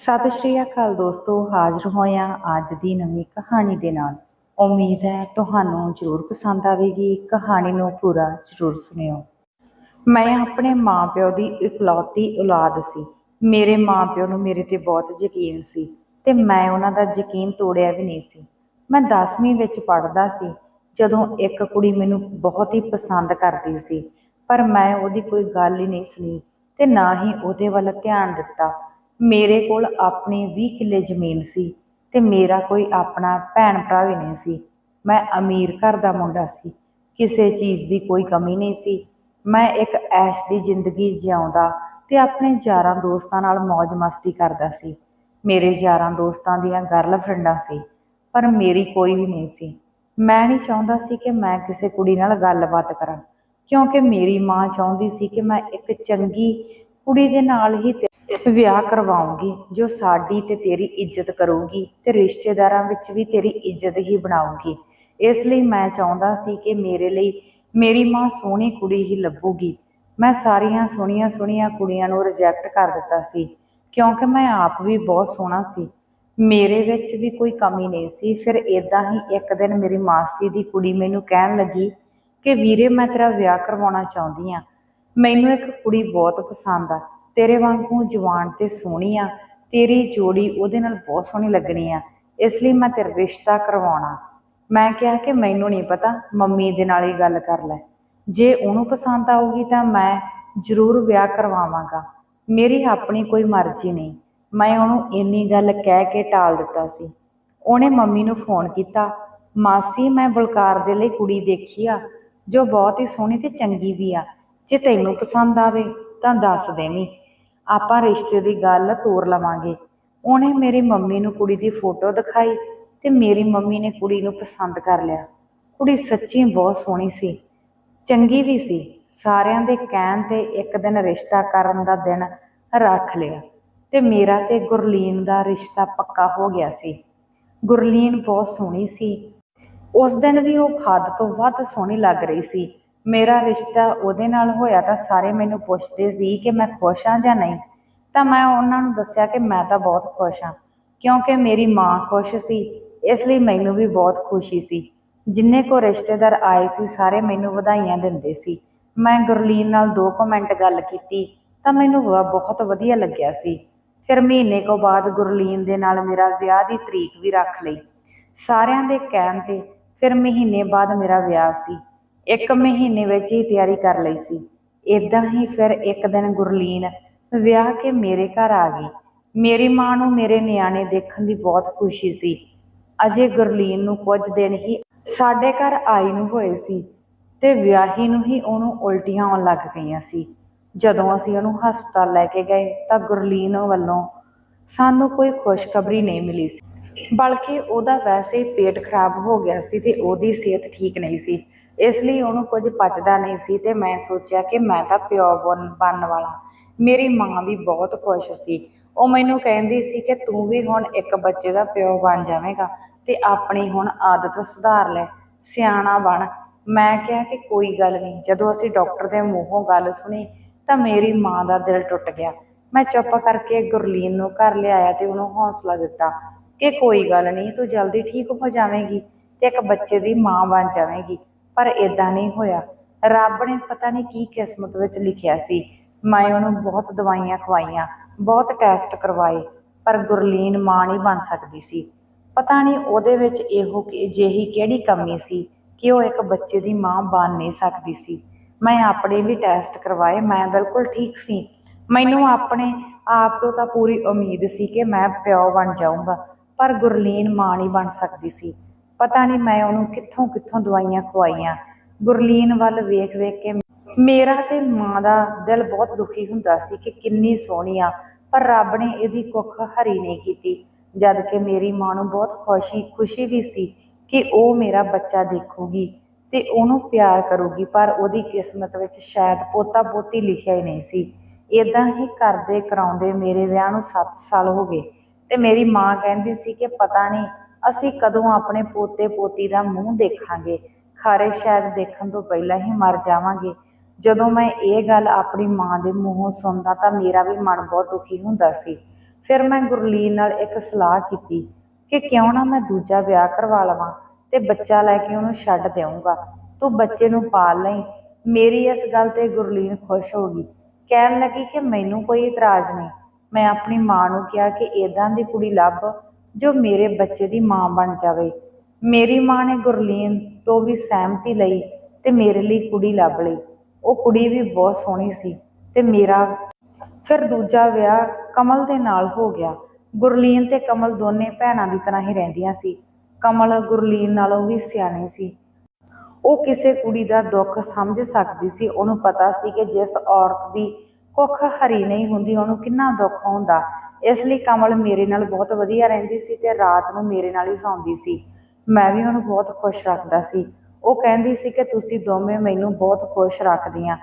ਸਤਿ ਸ਼੍ਰੀ ਅਕਾਲ ਦੋਸਤੋ, ਹਾਜ਼ਰ ਹੋਇਆ ਅੱਜ ਦੀ ਨਵੀਂ ਕਹਾਣੀ ਦੇ ਨਾਲ। ਉਮੀਦ ਹੈ ਤੁਹਾਨੂੰ ਜ਼ਰੂਰ ਪਸੰਦ ਆਵੇਗੀ। ਕਹਾਣੀ ਨੂੰ ਪੂਰਾ ਜ਼ਰੂਰ ਸੁਣਿਓ। ਮੈਂ ਆਪਣੇ ਮਾਪਿਓ ਦੀ ਇਕਲੌਤੀ ਔਲਾਦ ਸੀ। ਮੇਰੇ ਮਾਪਿਓ ਨੂੰ ਮੇਰੇ ਤੇ ਬਹੁਤ ਯਕੀਨ ਸੀ ਤੇ ਮੈਂ ਉਹਨਾਂ ਦਾ ਯਕੀਨ ਤੋੜਿਆ ਵੀ ਨਹੀਂ ਸੀ। ਮੈਂ 10ਵੀਂ ਵਿੱਚ ਪੜ੍ਹਦਾ ਸੀ, ਜਦੋਂ ਇੱਕ ਕੁੜੀ ਮੈਨੂੰ ਬਹੁਤ ਹੀ ਪਸੰਦ ਕਰਦੀ ਸੀ, ਪਰ ਮੈਂ ਉਹਦੀ ਕੋਈ ਗੱਲ ਹੀ ਨਹੀਂ ਸੁਣੀ ਤੇ ਨਾ ਹੀ ਉਹਦੇ ਵੱਲ ਧਿਆਨ ਦਿੱਤਾ। ਮੇਰੇ ਕੋਲ ਆਪਣੀ 20 ਕਿੱਲੇ ਜ਼ਮੀਨ ਸੀ ਤੇ ਮੇਰਾ ਕੋਈ ਆਪਣਾ ਭੈਣ ਭਰਾ ਵੀ ਨਹੀਂ ਸੀ। ਮੈਂ ਅਮੀਰ ਘਰ ਦਾ ਮੁੰਡਾ ਸੀ। ਕਿਸੇ ਚੀਜ਼ ਦੀ ਕੋਈ ਕਮੀ ਨਹੀਂ ਸੀ। ਮੈਂ ਇੱਕ ਐਸ਼ ਦੀ ਜ਼ਿੰਦਗੀ ਜਿਉਂਦਾ ਤੇ ਆਪਣੇ ਯਾਰਾਂ ਦੋਸਤਾਂ ਨਾਲ ਮौज ਮਸਤੀ ਕਰਦਾ ਸੀ। ਮੇਰੇ ਯਾਰਾਂ ਦੋਸਤਾਂ ਦੀਆਂ ਗਰਲਫ੍ਰੈਂਡਾਂ ਸੀ, ਪਰ ਮੇਰੀ ਕੋਈ ਵੀ ਨਹੀਂ ਸੀ। ਮੈਂ ਨਹੀਂ ਚਾਹੁੰਦਾ ਸੀ ਕਿ ਮੈਂ ਕਿਸੇ ਕੁੜੀ ਨਾਲ ਗੱਲਬਾਤ ਕਰਾਂ, ਕਿਉਂਕਿ ਮੇਰੀ ਮਾਂ ਚਾਹੁੰਦੀ ਸੀ ਕਿ ਮੈਂ ਇੱਕ ਚੰਗੀ ਕੁੜੀ ਦੇ ਨਾਲ ਹੀ ਵਿਆਹ ਕਰਵਾਉਂਗੀ, ਜੋ ਸਾਡੀ ਤੇ ਤੇਰੀ ਇੱਜ਼ਤ ਕਰੂਗੀ ਤੇ ਰਿਸ਼ਤੇਦਾਰਾਂ ਵਿੱਚ ਵੀ ਤੇਰੀ ਇੱਜ਼ਤ ਹੀ ਬਣਾਉਗੀ ਇਸ ਲਈ ਮੈਂ ਚਾਹੁੰਦਾ ਸੀ ਕਿ ਮੇਰੇ ਲਈ ਮੇਰੀ ਮਾਂ ਸੋਹਣੀ ਕੁੜੀ ਹੀ ਲੱਭੂਗੀ। ਮੈਂ ਸਾਰੀਆਂ ਸੋਹਣੀਆਂ ਸੋਹਣੀਆਂ ਕੁੜੀਆਂ ਨੂੰ ਰਿਜੈਕਟ ਕਰ ਦਿੱਤਾ ਸੀ, ਕਿਉਂਕਿ ਮੈਂ ਆਪ ਵੀ ਬਹੁਤ ਸੋਹਣਾ ਸੀ। ਮੇਰੇ ਵਿੱਚ ਵੀ ਕੋਈ ਕਮੀ ਨਹੀਂ ਸੀ, ਫਿਰ ਇਦਾਂ ਹੀ ਇੱਕ ਦਿਨ ਮੇਰੀ ਮਾਸੀ ਦੀ ਕੁੜੀ ਮੈਨੂੰ ਕਹਿਣ ਲੱਗੀ ਕਿ ਵੀਰੇ ਮੈਂ ਤੇਰਾ ਵਿਆਹ ਕਰਵਾਉਣਾ ਚਾਹੁੰਦੀ ਆ ਮੈਨੂੰ ਇੱਕ ਕੁੜੀ ਬਹੁਤ ਪਸੰਦ ਆ ਤੇਰੇ ਵਾਂਗੂ ਜਵਾਨ ਤੇ ਸੋਹਣੀ ਆ, ਤੇਰੀ ਜੋੜੀ ਉਹਦੇ ਨਾਲ ਬਹੁਤ ਸੋਹਣੀ ਲੱਗਣੀ ਆ, ਇਸ ਲਈ ਮੈਂ ਤੇਰਾ ਰਿਸ਼ਤਾ ਕਰਵਾਉਣਾ। ਮੈਂ ਕਿਹਾ ਕਿ ਮੈਨੂੰ ਨਹੀਂ ਪਤਾ, ਮੰਮੀ ਦੇ ਨਾਲ ਹੀ ਗੱਲ ਕਰ ਲੈ। ਜੇ ਉਹਨੂੰ ਪਸੰਦ ਆਊਗੀ ਤਾਂ ਮੈਂ ਜ਼ਰੂਰ ਵਿਆਹ ਕਰਵਾਵਾਂਗਾ। ਮੇਰੀ ਆਪਣੀ ਕੋਈ ਮਰਜ਼ੀ ਨਹੀਂ। ਮੈਂ ਉਹਨੂੰ ਇੰਨੀ ਗੱਲ ਕਹਿ ਕੇ ਟਾਲ ਦਿੱਤਾ ਸੀ। ਉਹਨੇ ਮੰਮੀ ਨੂੰ ਫੋਨ ਕੀਤਾ, ਮਾਸੀ, ਮੈਂ ਬਲਕਾਰ ਦੇ ਲਈ ਕੁੜੀ ਦੇਖੀ ਆ, ਜੋ ਬਹੁਤ ਹੀ ਸੋਹਣੀ ਤੇ ਚੰਗੀ ਵੀ ਆ। ਜੇ ਤੈਨੂੰ ਪਸੰਦ ਆਵੇ ਤਾਂ ਦੱਸ ਦੇਵੀਂ। ਆਪਾਂ ਰਿਸ਼ਤੇ ਦੀ ਗੱਲ ਤੋਰ ਲਵਾਂਗੇ। ਉਹਨੇ ਮੇਰੀ ਮੰਮੀ ਨੂੰ ਕੁੜੀ ਦੀ ਫੋਟੋ ਦਿਖਾਈ ਤੇ ਮੇਰੀ ਮੰਮੀ ਨੇ ਕੁੜੀ ਨੂੰ ਪਸੰਦ ਕਰ ਲਿਆ। ਕੁੜੀ ਸੱਚੀ ਬਹੁਤ ਸੋਹਣੀ ਸੀ। ਚੰਗੀ ਵੀ ਸੀ। ਸਾਰਿਆਂ ਦੇ ਕਹਿਣ ਤੇ ਇੱਕ ਦਿਨ ਰਿਸ਼ਤਾ ਕਰਨ ਦਾ ਦਿਨ ਰੱਖ ਲਿਆ ਤੇ ਮੇਰਾ ਤੇ ਗੁਰਲੀਨ ਦਾ ਰਿਸ਼ਤਾ ਪੱਕਾ ਹੋ ਗਿਆ ਸੀ। ਗੁਰਲੀਨ ਬਹੁਤ ਸੋਹਣੀ ਸੀ। ਉਸ ਦਿਨ ਵੀ ਉਹ ਹੱਦ ਤੋਂ ਵੱਧ ਸੋਹਣੀ ਲੱਗ ਰਹੀ ਸੀ। ਮੇਰਾ ਰਿਸ਼ਤਾ ਉਹਦੇ ਨਾਲ ਹੋਇਆ ਤਾਂ ਸਾਰੇ ਮੈਨੂੰ ਪੁੱਛਦੇ ਸੀ ਕਿ ਮੈਂ ਖੁਸ਼ ਹਾਂ ਜਾਂ ਨਹੀਂ। ਤਾਂ ਮੈਂ ਉਹਨਾਂ ਨੂੰ ਦੱਸਿਆ ਕਿ ਮੈਂ ਤਾਂ ਬਹੁਤ ਖੁਸ਼ ਹਾਂ, ਕਿਉਂਕਿ ਮੇਰੀ ਮਾਂ ਖੁਸ਼ ਸੀ, ਇਸ ਲਈ ਮੈਨੂੰ ਵੀ ਬਹੁਤ ਖੁਸ਼ੀ ਸੀ। ਜਿੰਨੇ ਕੋ ਰਿਸ਼ਤੇਦਾਰ ਆਏ ਸੀ, ਸਾਰੇ ਮੈਨੂੰ ਵਧਾਈਆਂ ਦਿੰਦੇ ਸੀ। ਮੈਂ ਗੁਰਲੀਨ ਨਾਲ ਦੋ ਕੁ ਮਿੰਟ ਗੱਲ ਕੀਤੀ ਤਾਂ ਮੈਨੂੰ ਬ- ਬਹੁਤ ਵਧੀਆ ਲੱਗਿਆ ਸੀ। ਫਿਰ ਮਹੀਨੇ ਕੋ ਬਾਅਦ ਗੁਰਲੀਨ ਦੇ ਨਾਲ ਮੇਰਾ ਵਿਆਹ ਦੀ ਤਰੀਕ ਵੀ ਰੱਖ ਲਈ। ਸਾਰਿਆਂ ਦੇ ਕਹਿਣ ਤੇ ਫਿਰ ਮਹੀਨੇ ਬਾਅਦ ਮੇਰਾ ਵਿਆਹ ਸੀ। ਇੱਕ ਮਹੀਨੇ ਵਿੱਚ ਹੀ ਤਿਆਰੀ ਕਰ ਲਈ ਸੀ। ਇਦਾਂ ਹੀ ਫਿਰ ਇੱਕ ਦਿਨ ਗੁਰਲੀਨ ਵਿਆਹ ਕੇ ਮੇਰੇ ਘਰ ਆ ਗਈ। ਮੇਰੀ ਮਾਂ ਨੂੰ ਮੇਰੇ ਨਿਆਣੇ ਦੇਖਣ ਦੀ ਬਹੁਤ ਖੁਸ਼ੀ ਸੀ। ਅਜੇ ਗੁਰਲੀਨ ਨੂੰ ਕੁਝ ਦਿਨ ਹੀ ਸਾਡੇ ਘਰ ਆਈ ਨੂੰ ਹੋਏ ਸੀ ਤੇ ਵਿਆਹੀ ਨੂੰ ਹੀ ਉਹਨੂੰ ਉਲਟੀਆਂ ਆਉਣ ਲੱਗ ਗਈਆਂ ਸੀ। ਜਦੋਂ ਅਸੀਂ ਉਹਨੂੰ ਹਸਪਤਾਲ ਲੈ ਕੇ ਗਏ ਤਾਂ ਗੁਰਲੀਨ ਵੱਲੋਂ ਸਾਨੂੰ ਕੋਈ ਖੁਸ਼ਖਬਰੀ ਨਹੀਂ ਮਿਲੀ ਸੀ। ਬਲਕਿ ਉਹਦਾ ਵੈਸੇ ਹੀ ਪੇਟ ਖਰਾਬ ਹੋ ਗਿਆ ਸੀ ਤੇ ਉਹਦੀ ਸਿਹਤ ਠੀਕ ਨਹੀਂ ਸੀ। ਇਸ ਲਈ ਉਹਨੂੰ ਕੁਝ ਪਚਦਾ ਨਹੀਂ ਸੀ ਤੇ ਮੈਂ ਸੋਚਿਆ ਕਿ ਮੈਂ ਤਾਂ ਪਿਓ ਬਣ ਬਣਨ ਵਾਲਾ। ਮੇਰੀ ਮਾਂ ਵੀ ਬਹੁਤ ਖੁਸ਼ ਸੀ। ਉਹ ਮੈਨੂੰ ਕਹਿੰਦੀ ਸੀ ਕਿ ਤੂੰ ਵੀ ਹੁਣ ਇੱਕ ਬੱਚੇ ਦਾ ਪਿਓ ਬਣ ਜਾਵੇਂਗਾ ਤੇ ਆਪਣੀ ਹੁਣ ਆਦਤ ਸੁਧਾਰ ਲੈ। ਸਿਆਣਾ ਬਣ। ਮੈਂ ਕਿਹਾ ਕਿ ਕੋਈ ਗੱਲ ਨਹੀਂ, ਜਦੋਂ ਅਸੀਂ ਡਾਕਟਰ ਦੇ ਮੂੰਹੋਂ ਗੱਲ ਸੁਣੀ ਤਾਂ ਮੇਰੀ ਮਾਂ ਦਾ ਦਿਲ ਟੁੱਟ ਗਿਆ। ਮੈਂ ਚੁੱਪ ਕਰਕੇ ਗੁਰਲੀਨ ਨੂੰ ਘਰ ਲਿਆਇਆ ਤੇ ਉਹਨੂੰ ਹੌਸਲਾ ਦਿੱਤਾ ਕਿ ਕੋਈ ਗੱਲ ਨਹੀਂ, ਤੂੰ ਜਲਦੀ ਠੀਕ ਹੋ ਜਾਵੇਂਗੀ ਤੇ ਇੱਕ ਬੱਚੇ ਦੀ ਮਾਂ ਬਣ ਜਾਵੇਂਗੀ। ਪਰ ਇਦਾਂ ਨਹੀਂ ਹੋਇਆ। ਰੱਬ ਨੇ ਪਤਾ ਨਹੀਂ ਕੀ ਕਿਸਮਤ ਵਿੱਚ ਲਿਖਿਆ ਸੀ। ਮੈਂ ਉਹਨੂੰ ਬਹੁਤ ਦਵਾਈਆਂ ਖਵਾਈਆਂ, ਬਹੁਤ ਟੈਸਟ ਕਰਵਾਏ, ਪਰ ਗੁਰਲੀਨ ਮਾਂ ਨਹੀਂ ਬਣ ਸਕਦੀ ਸੀ। ਪਤਾ ਨਹੀਂ ਉਹਦੇ ਵਿੱਚ ਇਹੋ ਜਿਹੀ ਕਿਹੜੀ ਕਮੀ ਸੀ ਕਿ ਉਹ ਇੱਕ ਬੱਚੇ ਦੀ ਮਾਂ ਬਣ ਨਹੀਂ ਸਕਦੀ ਸੀ। ਮੈਂ ਆਪਣੇ ਵੀ ਟੈਸਟ ਕਰਵਾਏ, ਮੈਂ ਬਿਲਕੁਲ ਠੀਕ ਸੀ। ਮੈਨੂੰ ਆਪਣੇ ਆਪ ਤੋਂ ਤਾਂ ਪੂਰੀ ਉਮੀਦ ਸੀ ਕਿ ਮੈਂ ਪਿਓ ਬਣ ਜਾਊਂਗਾ, ਪਰ ਗੁਰਲੀਨ ਮਾਂ ਨਹੀਂ ਬਣ ਸਕਦੀ ਸੀ। ਪਤਾ ਨਹੀਂ ਮੈਂ ਉਹਨੂੰ ਕਿੱਥੋਂ ਕਿੱਥੋਂ ਦਵਾਈਆਂ ਖਵਾਈਆਂ। ਗੁਰਲੀਨ ਵੱਲ ਵੇਖ ਵੇਖ ਕੇ ਮੇਰਾ ਤੇ ਮਾਂ ਦਾ ਦਿਲ ਬਹੁਤ ਦੁਖੀ ਹੁੰਦਾ ਸੀ ਕਿ ਕਿੰਨੀ ਸੋਹਣੀ ਆ, ਪਰ ਰੱਬ ਨੇ ਇਹਦੀ ਕੁੱਖ ਹਰੀ ਨਹੀਂ ਕੀਤੀ। ਜਦ ਕਿ ਮੇਰੀ ਮਾਂ ਨੂੰ ਬਹੁਤ ਖੁਸ਼ੀ ਖੁਸ਼ੀ ਵੀ ਸੀ ਕਿ ਉਹ ਮੇਰਾ ਬੱਚਾ ਦੇਖੂਗੀ ਤੇ ਉਹਨੂੰ ਪਿਆਰ ਕਰੂਗੀ, ਪਰ ਉਹਦੀ ਕਿਸਮਤ ਵਿੱਚ ਸ਼ਾਇਦ ਪੋਤਾ ਪੋਤੀ ਲਿਖਿਆ ਹੀ ਨਹੀਂ ਸੀ। ਇਦਾਂ ਹੀ ਕਰਦੇ ਕਰਾਉਂਦੇ ਮੇਰੇ ਵਿਆਹ ਨੂੰ 7 ਸਾਲ ਹੋ ਗਏ ਤੇ ਮੇਰੀ ਮਾਂ ਕਹਿੰਦੀ ਸੀ ਕਿ ਪਤਾ ਨਹੀਂ ਅਸੀਂ ਕਦੋਂ ਆਪਣੇ ਪੋਤੇ ਪੋਤੀ ਦਾ ਮੂੰਹ ਦੇਖਾਂਗੇ? ਖਾਰੇ ਸ਼ਾਇਦ ਦੇਖਣ ਤੋਂ ਪਹਿਲਾਂ ਹੀ ਮਰ ਜਾਵਾਂਗੇ। ਜਦੋਂ ਮੈਂ ਇਹ ਗੱਲ ਆਪਣੀ ਮਾਂ ਦੇ ਮੂੰਹੋਂ ਸੁਣਦਾ ਤਾਂ ਮੇਰਾ ਵੀ ਮਨ ਬਹੁਤ ਦੁਖੀ ਹੁੰਦਾ ਸੀ। ਫਿਰ ਮੈਂ ਗੁਰਲੀਨ ਨਾਲ ਇੱਕ ਸਲਾਹ ਕੀਤੀ ਕਿ ਕਿਉਂ ਨਾ ਮੈਂ ਦੂਜਾ ਵਿਆਹ ਕਰਵਾ ਲਵਾਂ ਤੇ ਬੱਚਾ ਲੈ ਕੇ ਉਹਨੂੰ ਛੱਡ ਦੇਵਾਂਗਾ ਤੂੰ ਬੱਚੇ ਨੂੰ ਪਾਲ ਲਈ। ਮੇਰੀ ਇਸ ਗੱਲ ਤੇ ਗੁਰਲੀਨ ਖੁਸ਼ ਹੋ ਗਈ। ਕਹਿਣ ਲੱਗੀ ਕਿ ਮੈਨੂੰ ਕੋਈ ਇਤਰਾਜ਼ ਨਹੀਂ। ਮੈਂ ਆਪਣੀ ਮਾਂ ਨੂੰ ਕਿਹਾ ਕਿ ਇਦਾਂ ਦੀ ਕੁੜੀ ਲੱਭ। ਜੋ ਮੇਰੇ ਬੱਚੇ ਦੀ ਮਾਂ ਬਣ ਜਾਵੇ। ਮੇਰੀ ਮਾਂ ਨੇ ਗੁਰਲੀਨ ਤੋਂ ਵੀ ਸਹਿਮਤੀ ਲਈ ਤੇ ਮੇਰੇ ਲਈ ਕੁੜੀ ਲੱਭ ਲਈ। ਉਹ ਕੁੜੀ ਵੀ ਬਹੁਤ ਸੋਹਣੀ ਸੀ ਤੇ ਮੇਰਾ ਫਿਰ ਦੂਜਾ ਵਿਆਹ ਕਮਲ ਦੇ ਨਾਲ ਹੋ ਗਿਆ। ਗੁਰਲੀਨ ਤੇ ਕਮਲ ਦੋਨੇ ਭੈਣਾਂ ਦੀ ਤਰ੍ਹਾਂ ਹੀ ਰਹਿੰਦੀਆਂ ਸੀ। ਕਮਲ ਗੁਰਲੀਨ ਨਾਲੋਂ ਵੀ ਸਿਆਣੀ ਸੀ। ਉਹ ਕਿਸੇ ਕੁੜੀ ਦਾ ਦੁੱਖ ਸਮਝ ਸਕਦੀ ਸੀ। ਉਹਨੂੰ ਪਤਾ ਸੀ ਕਿ ਜਿਸ ਔਰਤ ਦੀ ਕੁੱਖ ਹਰੀ ਨਹੀਂ ਹੁੰਦੀ, ਉਹਨੂੰ ਕਿੰਨਾ ਦੁੱਖ ਹੁੰਦਾ। ਇਸ ਲਈ ਕਮਲ ਮੇਰੇ ਨਾਲ ਬਹੁਤ ਵਧੀਆ ਰਹਿੰਦੀ ਸੀ ਤੇ ਰਾਤ ਨੂੰ ਮੇਰੇ ਨਾਲ ਹੀ ਸੌਂਦੀ ਸੀ। ਮੈਂ ਵੀ ਉਹਨੂੰ ਬਹੁਤ ਖੁਸ਼ ਰੱਖਦਾ ਸੀ। ਉਹ ਕਹਿੰਦੀ ਸੀ ਕਿ ਤੁਸੀਂ ਦੋਵੇਂ ਮੈਨੂੰ ਬਹੁਤ ਖੁਸ਼ ਰੱਖਦੀਆਂ।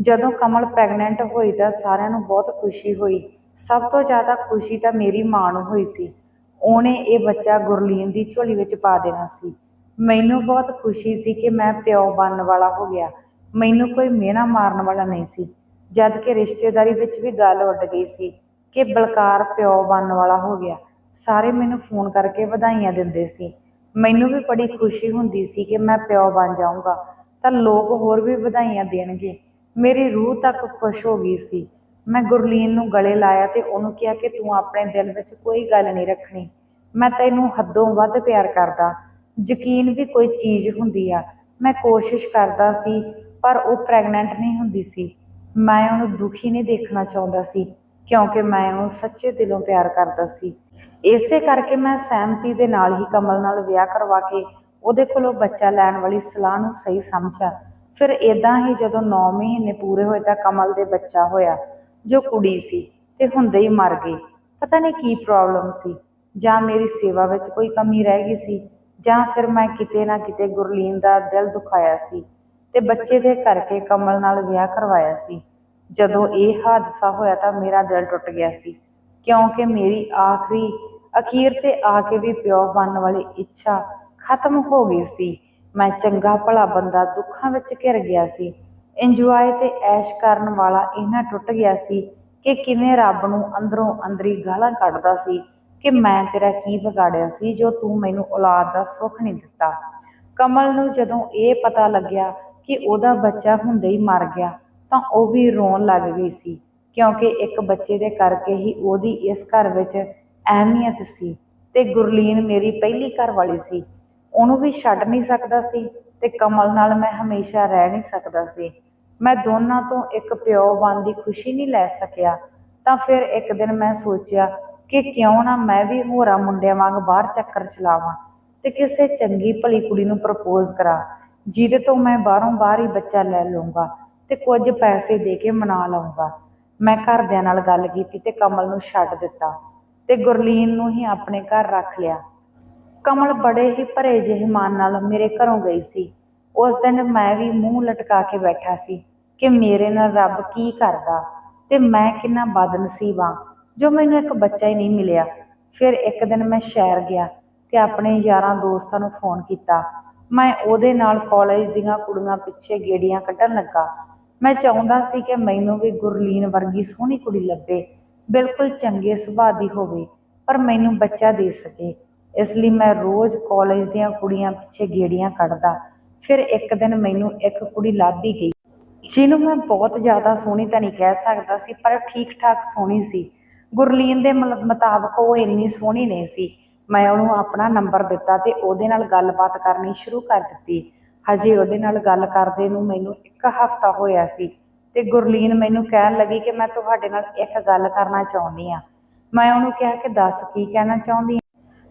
ਜਦੋਂ ਕਮਲ ਪ੍ਰੈਗਨੈਂਟ ਹੋਈ ਤਾਂ ਸਾਰਿਆਂ ਨੂੰ ਬਹੁਤ ਖੁਸ਼ੀ ਹੋਈ। ਸਭ ਤੋਂ ਜ਼ਿਆਦਾ ਖੁਸ਼ੀ ਤਾਂ ਮੇਰੀ ਮਾਂ ਨੂੰ ਹੋਈ ਸੀ। ਉਹਨੇ ਇਹ ਬੱਚਾ ਗੁਰਲੀਨ ਦੀ ਝੋਲੀ ਵਿੱਚ ਪਾ ਦੇਣਾ ਸੀ। ਮੈਨੂੰ ਬਹੁਤ ਖੁਸ਼ੀ ਸੀ ਕਿ ਮੈਂ ਪਿਓ ਬਣਨ ਵਾਲਾ ਹੋ ਗਿਆ। ਮੈਨੂੰ ਕੋਈ ਮਿਹਣਾ ਮਾਰਨ ਵਾਲਾ ਨਹੀਂ ਸੀ। ਜਦ ਕਿ ਰਿਸ਼ਤੇਦਾਰੀ ਵਿੱਚ ਵੀ ਗੱਲ ਉੱਡ ਗਈ ਸੀ ਕਿ ਬਲਕਾਰ ਪਿਓ ਬਣਨ ਵਾਲਾ ਹੋ ਗਿਆ। ਸਾਰੇ ਮੈਨੂੰ ਫੋਨ ਕਰਕੇ ਵਧਾਈਆਂ ਦਿੰਦੇ ਸੀ। ਮੈਨੂੰ ਵੀ ਬੜੀ ਖੁਸ਼ੀ ਹੁੰਦੀ ਸੀ ਕਿ ਮੈਂ ਪਿਓ ਬਣ ਜਾਊਂਗਾ, ਤਾਂ ਲੋਕ ਹੋਰ ਵੀ ਵਧਾਈਆਂ ਦੇਣਗੇ। ਮੇਰੀ ਰੂਹ ਤੱਕ ਖੁਸ਼ ਹੋ ਗਈ ਸੀ। ਮੈਂ ਗੁਰਲੀਨ ਨੂੰ ਗਲੇ ਲਾਇਆ ਤੇ ਉਹਨੂੰ ਕਿਹਾ ਕਿ ਤੂੰ ਆਪਣੇ ਦਿਲ ਵਿੱਚ ਕੋਈ ਗੱਲ ਨਹੀਂ ਰੱਖਣੀ। ਮੈਂ ਤੈਨੂੰ ਹੱਦੋਂ ਵੱਧ ਪਿਆਰ ਕਰਦਾ। ਯਕੀਨ ਵੀ ਕੋਈ ਚੀਜ਼ ਹੁੰਦੀ ਆ। ਮੈਂ ਕੋਸ਼ਿਸ਼ ਕਰਦਾ ਸੀ, ਪਰ ਉਹ ਪ੍ਰੈਗਨੈਂਟ ਨਹੀਂ ਹੁੰਦੀ ਸੀ। ਮੈਂ ਉਹਨੂੰ ਦੁਖੀ ਨਹੀਂ ਦੇਖਣਾ ਚਾਹੁੰਦਾ ਸੀ, ਕਿਉਂਕਿ ਮੈਂ ਉਹਨੂੰ ਸੱਚੇ ਦਿਲੋਂ ਪਿਆਰ ਕਰਦਾ ਸੀ। ਇਸੇ ਕਰਕੇ ਮੈਂ ਸਹਿਮਤੀ ਦੇ ਨਾਲ ਹੀ ਕਮਲ ਨਾਲ ਵਿਆਹ ਕਰਵਾ ਕੇ ਉਹਦੇ ਕੋਲੋਂ ਬੱਚਾ ਲੈਣ ਵਾਲੀ ਸਲਾਹ ਨੂੰ ਸਹੀ ਸਮਝਿਆ। ਫਿਰ ਇਦਾਂ ਹੀ ਜਦੋਂ 9 ਮਹੀਨੇ ਪੂਰੇ ਹੋਏ ਤਾਂ ਕਮਲ ਦੇ ਬੱਚਾ ਹੋਇਆ, ਜੋ ਕੁੜੀ ਸੀ ਤੇ ਹੁੰਦੇ ਹੀ ਮਰ ਗਈ। ਪਤਾ ਨਹੀਂ ਕੀ ਪ੍ਰੋਬਲਮ ਸੀ, ਜਾਂ ਮੇਰੀ ਸੇਵਾ ਵਿੱਚ ਕੋਈ ਕਮੀ ਰਹਿ ਗਈ ਸੀ, ਜਾਂ ਫਿਰ ਮੈਂ ਕਿਤੇ ਨਾ ਕਿਤੇ ਗੁਰਲੀਨ ਦਾ ਦਿਲ ਦੁਖਾਇਆ ਸੀ। ਤੇ ਬੱਚੇ ਦੇ ਕਰਕੇ ਕਮਲ ਨਾਲ ਵਿਆਹ ਕਰਵਾਇਆ ਸੀ। ਜਦੋਂ ਇਹ ਹਾਦਸਾ ਹੋਇਆ ਤਾਂ ਮੇਰਾ ਦਿਲ ਟੁੱਟ ਗਿਆ ਸੀ, ਕਿਉਂਕਿ ਮੇਰੀ ਆਖਰੀ ਅਖੀਰ ਤੇ ਆ ਕੇ ਵੀ ਪਿਓ ਬਣਨ ਵਾਲੀ ਇੱਛਾ ਖਤਮ ਹੋ ਗਈ ਸੀ। ਮੈਂ ਚੰਗਾ ਭਲਾ ਬੰਦਾ ਦੁੱਖਾਂ ਵਿੱਚ ਘਿਰ ਗਿਆ ਸੀ। ਇੰਜੋਏ ਤੇ ਐਸ਼ ਕਰਨ ਵਾਲਾ ਇਹਨਾਂ ਟੁੱਟ ਗਿਆ ਸੀ ਕਿ ਕਿਵੇਂ ਰੱਬ ਨੂੰ ਅੰਦਰੋਂ ਅੰਦਰੀ ਗਾਲਾਂ ਕੱਢਦਾ ਸੀ ਕਿ ਮੈਂ ਤੇਰਾ ਕੀ ਵਿਗਾੜਿਆ ਸੀ ਜੋ ਤੂੰ ਮੈਨੂੰ ਔਲਾਦ ਦਾ ਸੁੱਖ ਨਹੀਂ ਦਿੱਤਾ। ਕਮਲ ਨੂੰ ਜਦੋਂ ਇਹ ਪਤਾ ਲੱਗਿਆ ਕਿ ਉਹਦਾ ਬੱਚਾ ਹੁੰਦੇ ਹੀ ਮਰ ਗਿਆ, ਤਾਂ ਉਹ ਵੀ ਰੋਣ ਲੱਗ ਗਈ ਸੀ, ਕਿਉਂਕਿ ਇੱਕ ਬੱਚੇ ਦੇ ਕਰਕੇ ਹੀ ਉਹਦੀ ਇਸ ਘਰ ਵਿੱਚ ਅਹਿਮੀਅਤ ਸੀ ਤੇ ਗੁਰਲੀਨ ਮੇਰੀ ਪਹਿਲੀ ਘਰ ਵਾਲੀ ਸੀ। ਉਹਨੂੰ ਵੀ ਛੱਡ ਨਹੀਂ ਸਕਦਾ ਸੀ ਤੇ ਕਮਲ ਨਾਲ ਮੈਂ ਹਮੇਸ਼ਾ ਰਹਿ ਨਹੀਂ ਸਕਦਾ ਸੀ। ਮੈਂ ਦੋਨਾਂ ਤੋਂ ਇੱਕ ਪਿਓ ਬਣ ਦੀ ਖੁਸ਼ੀ ਨਹੀਂ ਲੈ ਸਕਿਆ। ਤਾਂ ਫਿਰ ਇੱਕ ਦਿਨ ਮੈਂ ਸੋਚਿਆ ਕਿ ਕਿਉਂ ਨਾ ਮੈਂ ਵੀ ਹੋਰਾਂ ਮੁੰਡਿਆਂ ਵਾਂਗ ਬਾਹਰ ਚੱਕਰ ਚਲਾਵਾਂ ਤੇ ਕਿਸੇ ਚੰਗੀ ਭਲੀ ਕੁੜੀ ਨੂੰ ਪ੍ਰਪੋਜ਼ ਕਰਾਂ। ਜਿਹਦੇ ਤੋਂ ਮੈਂ ਬਾਹਰੋਂ ਬਾਹਰ ਹੀ ਬੱਚਾ ਲੈ ਲਵਾਂਗਾ ਤੇ ਕੁਝ ਪੈਸੇ ਦੇ ਕੇ ਮਨਾ ਲਵਾਂਗਾ ਮੈਂ ਘਰਦਿਆਂ ਨਾਲ ਗੱਲ ਕੀਤੀ ਤੇ ਕਮਲ ਨੂੰ ਛੱਡ ਦਿੱਤਾ ਤੇ ਗੁਰਲੀਨ ਨੂੰ ਹੀ ਆਪਣੇ ਘਰ ਰੱਖ ਲਿਆ। ਕਮਲ ਬੜੇ ਹੀ ਭਰੇ ਜਿਹੇ ਮਨ ਨਾਲ ਮੇਰੇ ਘਰੋਂ ਗਈ ਸੀ। ਉਸ ਦਿਨ ਮੈਂ ਵੀ ਮੂੰਹ ਲਟਕਾ ਕੇ ਬੈਠਾ ਸੀ ਕਿ ਮੇਰੇ ਨਾਲ ਰੱਬ ਕੀ ਕਰਦਾ ਤੇ ਮੈਂ ਕਿੰਨਾ ਬਦਨਸੀਬ ਹਾਂ, ਜੋ ਮੈਨੂੰ ਇੱਕ ਬੱਚਾ ਹੀ ਨਹੀਂ ਮਿਲਿਆ। ਫਿਰ ਇੱਕ ਦਿਨ ਮੈਂ ਸ਼ਹਿਰ ਗਿਆ ਤੇ ਆਪਣੇ ਯਾਰਾਂ ਦੋਸਤਾਂ ਨੂੰ ਫੋਨ ਕੀਤਾ ਮੈਂ ਉਹਦੇ ਨਾਲ ਕਾਲਜ ਦੀਆਂ ਕੁੜੀਆਂ ਪਿੱਛੇ ਗੇੜੀਆਂ ਕੱਢਣ ਲੱਗਾ। ਮੈਂ ਚਾਹੁੰਦਾ ਸੀ ਕਿ ਮੈਨੂੰ ਵੀ ਗੁਰਲੀਨ ਵਰਗੀ ਸੋਹਣੀ ਕੁੜੀ ਲੱਭੇ। ਬਿਲਕੁਲ ਚੰਗੇ ਸੁਭਾਅ ਦੀ ਹੋਵੇ, ਪਰ ਮੈਨੂੰ ਬੱਚਾ ਦੇ ਸਕੇ। ਇਸ ਲਈ ਮੈਂ ਰੋਜ਼ ਕਾਲਜ ਦੀਆਂ ਕੁੜੀਆਂ ਪਿੱਛੇ ਗੇੜੀਆਂ ਕੱਢਦਾ। ਫਿਰ ਇੱਕ ਦਿਨ ਮੈਨੂੰ ਇੱਕ ਕੁੜੀ ਲੱਭ ਹੀ ਗਈ। ਜਿਹਨੂੰ ਮੈਂ ਬਹੁਤ ਜ਼ਿਆਦਾ ਸੋਹਣੀ ਤਾਂ ਨਹੀਂ ਕਹਿ ਸਕਦਾ ਸੀ, ਪਰ ਠੀਕ ਠਾਕ ਸੋਹਣੀ ਸੀ। ਗੁਰਲੀਨ ਦੇ ਮੁਤਾਬਕ ਉਹ ਇੰਨੀ ਸੋਹਣੀ ਨਹੀਂ ਸੀ। ਮੈਂ ਉਹਨੂੰ ਆਪਣਾ ਨੰਬਰ ਦਿੱਤਾ ਤੇ ਉਹਦੇ ਨਾਲ ਗੱਲਬਾਤ ਕਰਨੀ ਸ਼ੁਰੂ ਕਰ ਦਿੱਤੀ। ਹਜੇ ਉਹਦੇ ਨਾਲ ਗੱਲ ਕਰਦੇ ਨੂੰ ਮੈਨੂੰ ਇੱਕ ਹਫ਼ਤਾ ਹੋਇਆ ਸੀ ਤੇ ਗੁਰਲੀਨ ਮੈਨੂੰ ਕਹਿਣ ਲੱਗੀ ਕਿ ਮੈਂ ਤੁਹਾਡੇ ਨਾਲ ਇੱਕ ਗੱਲ ਕਰਨਾ ਚਾਹੁੰਦੀ ਆ ਮੈਂ ਉਹਨੂੰ ਕਿਹਾ ਕਿ ਦੱਸ ਕੀ ਕਹਿਣਾ ਚਾਹੁੰਦੀ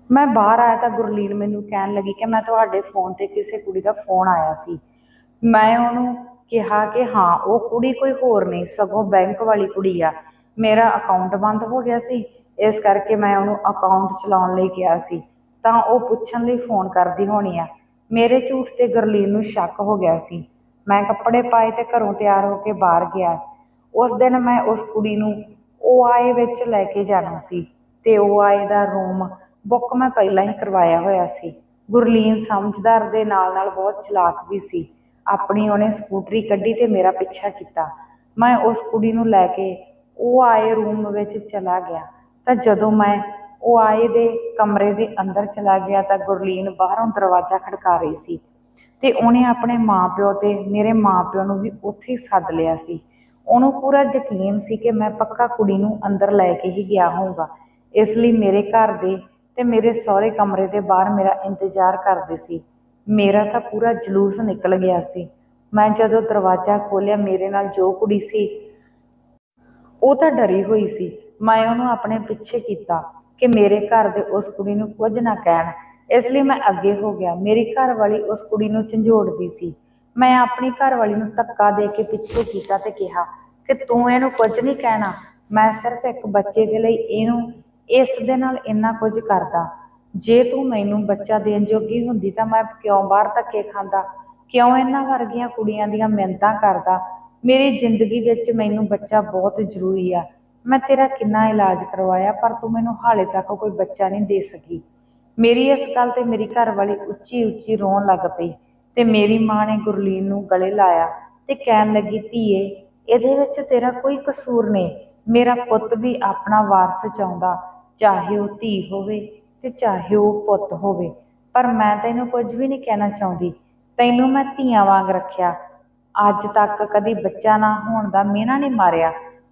ਮੈਂ ਬਾਹਰ ਆਇਆ ਤਾਂ ਗੁਰਲੀਨ ਮੈਨੂੰ ਕਹਿਣ ਲੱਗੀ ਕਿ ਮੈਂ ਤੁਹਾਡੇ ਫੋਨ ਤੇ ਕਿਸੇ ਕੁੜੀ ਦਾ ਫੋਨ ਆਇਆ ਸੀ। ਮੈਂ ਉਹਨੂੰ ਕਿਹਾ ਕਿ ਹਾਂ, ਉਹ ਕੁੜੀ ਕੋਈ ਹੋਰ ਨਹੀਂ, ਸਗੋਂ ਬੈਂਕ ਵਾਲੀ ਕੁੜੀ ਆ। ਮੇਰਾ ਅਕਾਊਂਟ ਬੰਦ ਹੋ ਗਿਆ ਸੀ। ਇਸ ਕਰਕੇ ਮੈਂ ਉਹਨੂੰ ਅਕਾਊਂਟ ਚਲਾਉਣ ਲਈ ਕਿਹਾ ਸੀ। ਤਾਂ ਉਹ ਪੁੱਛਣ ਲਈ ਫੋਨ ਕਰਦੀ ਹੋਣੀ ਆ। ਮੇਰੇ ਝੂਠ ਤੇ ਗੁਰਲੀਨ ਨੂੰ ਸ਼ੱਕ ਹੋ ਗਿਆ ਸੀ। ਮੈਂ ਕੱਪੜੇ ਪਾਏ ਤੇ ਘਰੋਂ ਤਿਆਰ ਹੋ ਕੇ ਬਾਹਰ ਗਿਆ। ਉਸ ਦਿਨ ਮੈਂ ਉਸ ਕੁੜੀ ਨੂੰ ਓਆਏ ਵਿੱਚ ਲੈ ਕੇ ਜਾਣਾ ਸੀ ਤੇ ਓਆਏ ਦਾ ਰੂਮ ਬੁੱਕ ਮੈਂ ਪਹਿਲਾਂ ਹੀ ਕਰਵਾਇਆ ਹੋਇਆ ਸੀ। ਗੁਰਲੀਨ ਸਮਝਦਾਰ ਦੇ ਨਾਲ ਨਾਲ ਬਹੁਤ ਚਲਾਕ ਵੀ ਸੀ। ਆਪਣੀ ਉਹਨੇ ਸਕੂਟਰੀ ਕੱਢੀ ਤੇ ਮੇਰਾ ਪਿੱਛਾ ਕੀਤਾ। ਮੈਂ ਉਸ ਕੁੜੀ ਨੂੰ ਲੈ ਕੇ ਉਹ ਆਏ ਰੂਮ ਵਿੱਚ ਚਲਾ ਗਿਆ। ਤਾਂ ਜਦੋਂ ਮੈਂ ਉਹ ਆਏ ਦੇ ਕਮਰੇ ਦੇ ਅੰਦਰ ਚਲਾ ਗਿਆ ਤਾਂ ਗੁਰਲੀਨ ਬਾਹਰੋਂ ਦਰਵਾਜ਼ਾ ਖੜਕਾ ਰਹੀ ਸੀ ਤੇ ਉਹਨੇ ਆਪਣੇ ਮਾਪਿਓ ਤੇ ਮੇਰੇ ਮਾਪਿਓ ਨੂੰ ਵੀ ਉੱਥੇ ਹੀ ਸੱਦ ਲਿਆ ਸੀ। ਉਹਨੂੰ ਪੂਰਾ ਯਕੀਨ ਸੀ ਕਿ ਮੈਂ ਪੱਕਾ ਕੁੜੀ ਨੂੰ ਅੰਦਰ ਲੈ ਕੇ ਹੀ ਗਿਆ ਹੋਊਗਾ। ਇਸ ਲਈ ਮੇਰੇ ਘਰ ਦੇ ਤੇ ਮੇਰੇ ਸਹੁਰੇ ਕਮਰੇ ਦੇ ਬਾਹਰ ਮੇਰਾ ਇੰਤਜ਼ਾਰ ਕਰਦੇ ਸੀ। ਮੇਰਾ ਤਾਂ ਪੂਰਾ ਜਲੂਸ ਨਿਕਲ ਗਿਆ ਸੀ। ਮੈਂ ਜਦੋਂ ਦਰਵਾਜ਼ਾ ਖੋਲ੍ਹਿਆ, ਮੇਰੇ ਨਾਲ ਜੋ ਕੁੜੀ ਸੀ, ਉਹ ਤਾਂ ਡਰੀ ਹੋਈ ਸੀ। ਮੈਂ ਉਹਨੂੰ ਆਪਣੇ ਪਿੱਛੇ ਕੀਤਾ ਕਿ ਮੇਰੇ ਘਰ ਦੇ ਉਸ ਕੁੜੀ ਨੂੰ ਕੁਝ ਨਾ ਕਹਿਣ। ਇਸ ਲਈ ਮੈਂ ਅੱਗੇ ਹੋ ਗਿਆ। ਮੇਰੀ ਘਰ ਵਾਲੀ ਉਸ ਕੁੜੀ ਨੂੰ ਝੰਜੋੜਦੀ ਸੀ। ਮੈਂ ਆਪਣੀ ਘਰ ਵਾਲੀ ਨੂੰ ਧੱਕਾ ਦੇ ਕੇ ਪਿੱਛੇ ਕੀਤਾ ਤੇ ਕਿਹਾ ਕਿ ਤੂੰ ਇਹਨੂੰ ਕੁਝ ਨਹੀਂ ਕਹਿਣਾ। ਮੈਂ ਸਿਰਫ ਇੱਕ ਬੱਚੇ ਦੇ ਲਈ ਇਹਨੂੰ ਇਸ ਦੇ ਨਾਲ ਇੰਨਾ ਕੁਝ ਕਰਦਾ। ਜੇ ਤੂੰ ਮੈਨੂੰ ਬੱਚਾ ਦੇਣ ਜੋਗੀ ਹੁੰਦੀ ਤਾਂ ਮੈਂ ਕਿਉਂ ਬਾਹਰ ਧੱਕੇ ਖਾਂਦਾ? ਕਿਉਂ ਇਹਨਾਂ ਵਰਗੀਆਂ ਕੁੜੀਆਂ ਦੀਆਂ ਮਿਹਨਤਾਂ ਕਰਦਾ? ਮੇਰੀ ਜ਼ਿੰਦਗੀ ਵਿੱਚ ਮੈਨੂੰ ਬੱਚਾ ਬਹੁਤ ਜ਼ਰੂਰੀ ਆ। ਮੈਂ ਤੇਰਾ ਕਿੰਨਾ ਇਲਾਜ ਕਰਵਾਇਆ, ਪਰ ਤੂੰ ਮੈਨੂੰ ਹਾਲੇ ਤੱਕ ਕੋਈ ਬੱਚਾ ਨਹੀਂ ਦੇ ਸਕੀ। ਮੇਰੀ ਇਸ ਗੱਲ ਤੇ ਮੇਰੀ ਘਰ ਵਾਲੀ ਉੱਚੀ ਉੱਚੀ ਰੋਣ ਲੱਗ ਪਈ ਤੇ ਮੇਰੀ ਮਾਂ ਨੇ ਗੁਰਲੀਨ ਨੂੰ ਗਲੇ ਲਾਇਆ ਤੇ ਕਹਿਣ ਲੱਗੀ, ਧੀਏ, ਇਹਦੇ ਵਿੱਚ ਤੇਰਾ ਕੋਈ ਕਸੂਰ ਨਹੀਂ। ਮੇਰਾ ਪੁੱਤ ਵੀ ਆਪਣਾ ਵਾਰਸ ਚਾਹੁੰਦਾ, ਚਾਹੇ ਉਹ ਧੀ ਹੋਵੇ ਤੇ ਚਾਹੇ ਉਹ ਪੁੱਤ ਹੋਵੇ। ਪਰ ਮੈਂ ਤੈਨੂੰ ਕੁਝ ਵੀ ਨਹੀਂ ਕਹਿਣਾ ਚਾਹੁੰਦੀ। ਤੈਨੂੰ ਮੈਂ ਧੀਆਂ ਵਾਂਗ ਰੱਖਿਆ। ਅੱਜ ਤੱਕ ਕਦੀ ਬੱਚਾ ਨਾ ਹੋਣ ਦਾ ਮਿਹਣਾ ਨਹੀਂ ਮਾਰਿਆ।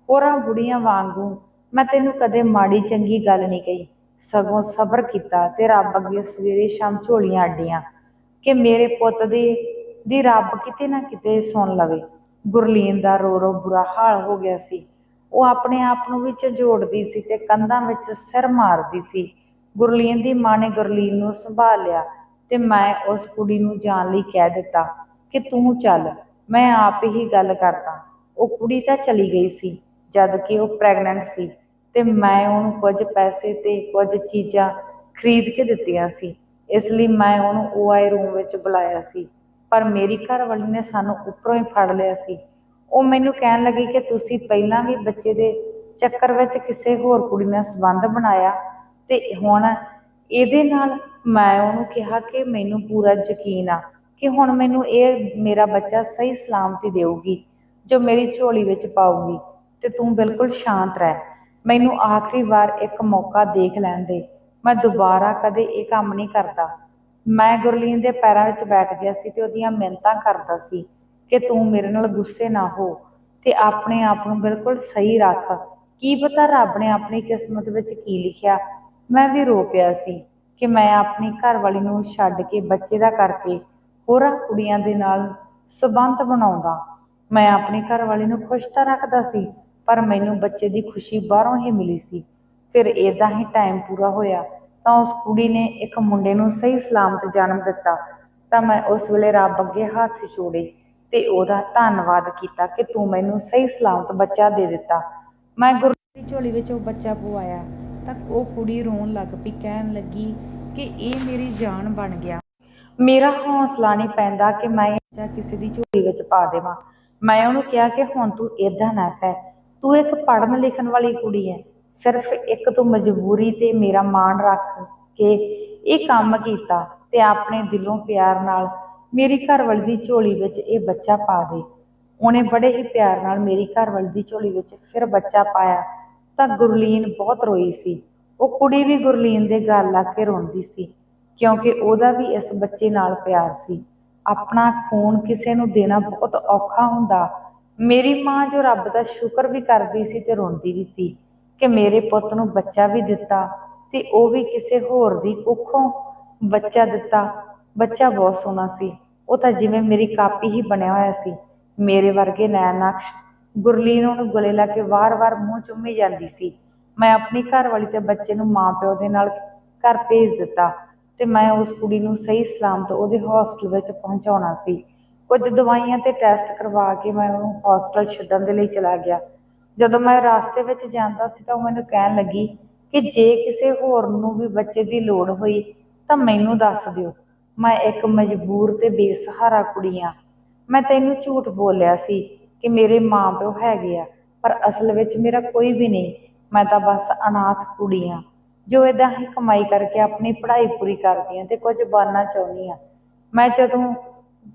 ਹੋਰਾਂ ਬੁੜੀਆਂ ਵਾਂਗੂ ਮੈਂ ਤੈਨੂੰ ਕਦੇ ਮਾੜੀ ਚੰਗੀ ਗੱਲ ਨਹੀਂ ਕਹੀ। ਸਗੋਂ ਸਬਰ ਕੀਤਾ ਤੇ ਰੱਬ ਅੱਗੇ ਸਵੇਰੇ ਸ਼ਾਮ ਝੋਲੀਆਂ ਅੱਡੀਆਂ ਕਿ ਮੇਰੇ ਪੁੱਤ ਦੀ ਦੀ ਰੱਬ ਕਿਤੇ ਨਾ ਕਿਤੇ ਸੁਣ ਲਵੇ। ਗੁਰਲੀਨ ਦਾ ਰੋ ਰੋ ਬੁਰਾ ਹਾਲ ਹੋ ਗਿਆ ਸੀ। ਉਹ ਆਪਣੇ ਆਪ ਨੂੰ ਵਿੱਚ ਜੋੜਦੀ ਸੀ ਤੇ ਕੰਧਾਂ ਵਿੱਚ ਸਿਰ ਮਾਰਦੀ ਸੀ। ਗੁਰਲੀਨ ਦੀ ਮਾਂ ਨੇ ਗੁਰਲੀਨ ਨੂੰ ਸੰਭਾਲ ਲਿਆ ਤੇ ਮੈਂ ਉਸ ਕੁੜੀ ਨੂੰ ਜਾਣ ਲਈ ਕਹਿ ਦਿੱਤਾ ਕਿ ਤੂੰ ਚੱਲ, ਮੈਂ ਆਪ ਹੀ ਗੱਲ ਕਰਦਾ। ਉਹ ਕੁੜੀ ਤਾਂ ਚਲੀ ਗਈ ਸੀ। ਜਦ ਕਿ ਉਹ ਪ੍ਰੈਗਨੈਂਟ ਸੀ ਤੇ ਮੈਂ ਉਹਨੂੰ ਕੁਝ ਪੈਸੇ ਤੇ ਕੁਝ ਚੀਜ਼ਾਂ ਖਰੀਦ ਕੇ ਦਿੱਤੀਆਂ ਸੀ। ਇਸ ਲਈ ਮੈਂ ਉਹਨੂੰ ਓਆਈ ਰੂਮ ਵਿੱਚ ਬੁਲਾਇਆ ਸੀ। ਪਰ ਮੇਰੀ ਘਰਵਾਲੀ ਨੇ ਸਾਨੂੰ ਉੱਪਰੋਂ ਹੀ ਫੜ ਲਿਆ ਸੀ। ਉਹ ਮੈਨੂੰ ਕਹਿਣ ਲੱਗੀ ਕਿ ਤੁਸੀਂ ਪਹਿਲਾਂ ਵੀ ਬੱਚੇ ਦੇ ਚੱਕਰ ਵਿੱਚ ਕਿਸੇ ਹੋਰ ਕੁੜੀ ਨਾਲ ਸੰਬੰਧ ਬਣਾਇਆ ਤੇ ਹੁਣ ਇਹਦੇ ਨਾਲ ਮੈਂ ਉਹਨੂੰ ਕਿਹਾ ਕਿ ਮੈਨੂੰ ਪੂਰਾ ਯਕੀਨ ਆ ਕਿ ਹੁਣ ਮੈਨੂੰ ਇਹ ਮੇਰਾ ਬੱਚਾ ਸਹੀ ਸਲਾਮਤੀ ਦੇਊਗੀ, ਜੋ ਮੇਰੀ ਝੋਲੀ ਵਿੱਚ ਪਾਊਗੀ। ਤੇ ਤੂੰ ਬਿਲਕੁਲ ਸ਼ਾਂਤ ਰਹਿ। ਮੈਨੂੰ ਆਖਰੀ ਵਾਰ ਇੱਕ ਮੌਕਾ ਦੇਖ ਲੈਣ ਦੇ। ਮੈਂ ਦੁਬਾਰਾ ਕਦੇ ਇਹ ਕੰਮ ਨਹੀਂ ਕਰਦਾ। ਮੈਂ ਗੁਰਲੀਨ ਦੇ ਪੈਰਾਂ ਵਿੱਚ ਬੈਠ ਗਿਆ ਸੀ ਤੇ ਉਹਦੀਆਂ ਮਿੰਨਤਾਂ ਕਰਦਾ ਸੀ ਕਿ ਤੂੰ ਮੇਰੇ ਨਾਲ ਗੁੱਸੇ ਨਾ ਹੋ ਤੇ ਆਪਣੇ ਆਪ ਨੂੰ ਬਿਲਕੁਲ ਸਹੀ ਰੱਖ। ਕੀ ਪਤਾ ਰੱਬ ਨੇ ਆਪਣੀ ਕਿਸਮਤ ਵਿੱਚ ਕੀ ਲਿਖਿਆ। ਮੈਂ ਵੀ ਰੋ ਪਿਆ ਸੀ ਕਿ ਮੈਂ ਆਪਣੀ ਘਰ ਵਾਲੀ ਨੂੰ ਛੱਡ ਕੇ ਬੱਚੇ ਦਾ ਕਰਕੇ ਹੋਰਾਂ ਕੁੜੀਆਂ ਦੇ ਨਾਲ ਸਬੰਧ ਬਣਾਉਂਦਾ। ਮੈਂ ਆਪਣੀ ਘਰ ਵਾਲੀ ਨੂੰ ਖੁਸ਼ ਤਾਂ ਰੱਖਦਾ ਸੀ ਪਰ ਮੈਨੂੰ ਬੱਚੇ ਦੀ ਖੁਸ਼ੀ ਬਾਹਰੋਂ ਹੀ ਮਿਲੀ ਸੀ। ਫਿਰ ਇਦਾਂ ਹੀ ਟਾਈਮ ਪੂਰਾ ਹੋਇਆ ਤਾਂ ਉਸ ਕੁੜੀ ਨੇ ਇੱਕ ਮੁੰਡੇ ਨੂੰ ਸਹੀ ਸਲਾਮਤ ਜਨਮ ਦਿੱਤਾ। ਤਾਂ ਮੈਂ ਉਸ ਵੇਲੇ ਰੱਬ ਅੱਗੇ ਹੱਥ ਜੋੜੇ ਤੇ ਉਹਦਾ ਧੰਨਵਾਦ ਕੀਤਾ ਕਿ ਤੂੰ ਮੈਨੂੰ ਸਹੀ ਸਲਾਮਤ ਬੱਚਾ ਦੇ ਦਿੱਤਾ। ਮੈਂ ਗੁਰੂ ਦੀ ਝੋਲੀ ਵਿੱਚ ਉਹ ਬੱਚਾ ਪਵਾਇਆ ਤਾਂ ਉਹ ਕੁੜੀ ਰੋਣ ਲੱਗ ਪਈ, ਕਹਿਣ ਲੱਗੀ ਕਿ ਇਹ ਮੇਰੀ ਜਾਨ ਬਣ ਗਿਆ। ਮੇਰਾ ਹੌਸਲਾ ਨਹੀਂ ਪੈਂਦਾ ਕਿ ਮੈਂ ਇਹ ਕਿਸੇ ਦੀ ਝੋਲੀ ਵਿੱਚ ਪਾ ਦੇਵਾਂ। ਮੈਂ ਉਹਨੂੰ ਕਿਹਾ ਕਿ ਹੁਣ ਤੂੰ ਇਦਾਂ ਨਾ ਕਹਿ। ਤੂੰ ਇੱਕ ਪੜ੍ਹਨ ਲਿਖਣ ਵਾਲੀ ਕੁੜੀ ਹੈ ਸਿਰਫ ਇੱਕ ਤੂੰ ਮਜਬੂਰੀ ਤੇ ਮੇਰਾ ਮਾਣ ਰੱਖ ਕੇ ਇਹ ਕੰਮ ਕੀਤਾ ਤੇ ਆਪਣੇ ਦਿਲੋਂ ਪਿਆਰ ਨਾਲ ਮੇਰੀ ਘਰਵਾਲੀ ਦੀ ਝੋਲੀ ਵਿੱਚ ਇਹ ਬੱਚਾ ਪਾ ਦੇ। ਉਹਨੇ ਬੜੇ ਹੀ ਪਿਆਰ ਨਾਲ ਮੇਰੀ ਘਰਵਾਲੀ ਦੀ ਝੋਲੀ ਵਿੱਚ ਫਿਰ ਬੱਚਾ ਪਾਇਆ ਤਾਂ ਗੁਰਲੀਨ ਬਹੁਤ ਰੋਈ ਸੀ। ਉਹ ਕੁੜੀ ਵੀ ਗੁਰਲੀਨ ਦੇ ਗਲ ਲੱਗ ਕੇ ਰੋਂਦੀ ਸੀ ਕਿਉਂਕਿ ਉਹਦਾ ਵੀ ਇਸ ਬੱਚੇ ਨਾਲ ਪਿਆਰ ਸੀ। ਆਪਣਾ ਖੂਨ ਕਿਸੇ ਨੂੰ ਦੇਣਾ ਬਹੁਤ ਔਖਾ ਹੁੰਦਾ ਮੇਰੀ ਮਾਂ ਜੋ ਰੱਬ ਦਾ ਸ਼ੁਕਰ ਵੀ ਕਰਦੀ ਸੀ ਤੇ ਰੋਂਦੀ ਵੀ ਸੀ ਕਿ ਮੇਰੇ ਪੁੱਤ ਨੂੰ ਬੱਚਾ ਵੀ ਦਿੱਤਾ ਤੇ ਉਹ ਵੀ ਕਿਸੇ ਹੋਰ ਦੀ ਕੁੱਖੋਂ ਬੱਚਾ ਦਿੱਤਾ। ਬੱਚਾ ਬਹੁਤ ਸੋਹਣਾ ਸੀ। ਉਹ ਤਾਂ ਜਿਵੇਂ ਮੇਰੀ ਕਾਪੀ ਹੀ ਬਣਿਆ ਹੋਇਆ ਸੀ। ਮੇਰੇ ਵਰਗੇ ਨੈਣ ਗੁਰਲੀਨ ਉਹਨੂੰ ਗਲੇ ਲਾ ਕੇ ਵਾਰ-ਵਾਰ ਮੂੰਹ ਚੁੰਮੀ ਜਾਂਦੀ ਸੀ। ਮੈਂ ਆਪਣੀ ਘਰ ਵਾਲੀ ਤੇ ਬੱਚੇ ਨੂੰ ਮਾਂ ਪਿਓ ਦੇ ਨਾਲ ਘਰ ਭੇਜ ਦਿੱਤਾ ਤੇ ਮੈਂ ਉਸ ਕੁੜੀ ਨੂੰ ਸਹੀ ਸਲਾਮਤ ਉਹਦੇ ਹੌਸਟਲ ਵਿੱਚ ਪਹੁੰਚਾਉਣਾ ਸੀ। ਕੁਝ ਦਵਾਈਆਂ ਤੇ ਟੈਸਟ ਕਰਵਾ ਕੇ ਮੈਂ ਉਹਨੂੰ ਹੌਸਟਲ ਛੱਡਣ ਦੇ ਲਈ ਚਲਾ ਗਿਆ। ਜਦੋਂ ਮੈਂ ਰਾਸਤੇ ਵਿੱਚ ਜਾਂਦਾ ਸੀ ਤਾਂ ਉਹ ਮੈਨੂੰ ਕਹਿਣ ਲੱਗੀ ਕਿ ਜੇ ਕਿਸੇ ਹੋਰ ਨੂੰ ਵੀ ਬੱਚੇ ਦੀ ਲੋੜ ਹੋਈ ਤਾਂ ਮੈਨੂੰ ਦੱਸ ਦਿਓ। ਮੈਂ ਇੱਕ ਮਜਬੂਰ ਤੇ ਬੇਸਹਾਰਾ ਕੁੜੀ ਹਾਂ ਮੈਂ ਤੈਨੂੰ ਝੂਠ ਬੋਲਿਆ ਸੀ ਕਿ ਮੇਰੇ ਮਾਂ-ਪਿਓ ਹੈਗੇ ਆ, ਪਰ ਅਸਲ ਵਿੱਚ ਮੇਰਾ ਕੋਈ ਵੀ ਨਹੀਂ, ਮੈਂ ਤਾਂ ਬਸ ਅਨਾਥ ਕੁੜੀ ਹਾਂ ਜੋ ਇਦਾਂ ਹੀ ਕਮਾਈ ਕਰਕੇ ਆਪਣੀ ਪੜ੍ਹਾਈ ਪੂਰੀ ਕਰਦੀ ਹਾਂ ਤੇ ਕੁਝ ਬਣਨਾ ਚਾਹੁੰਦੀ ਹਾਂ ਮੈਂ ਜਦੋਂ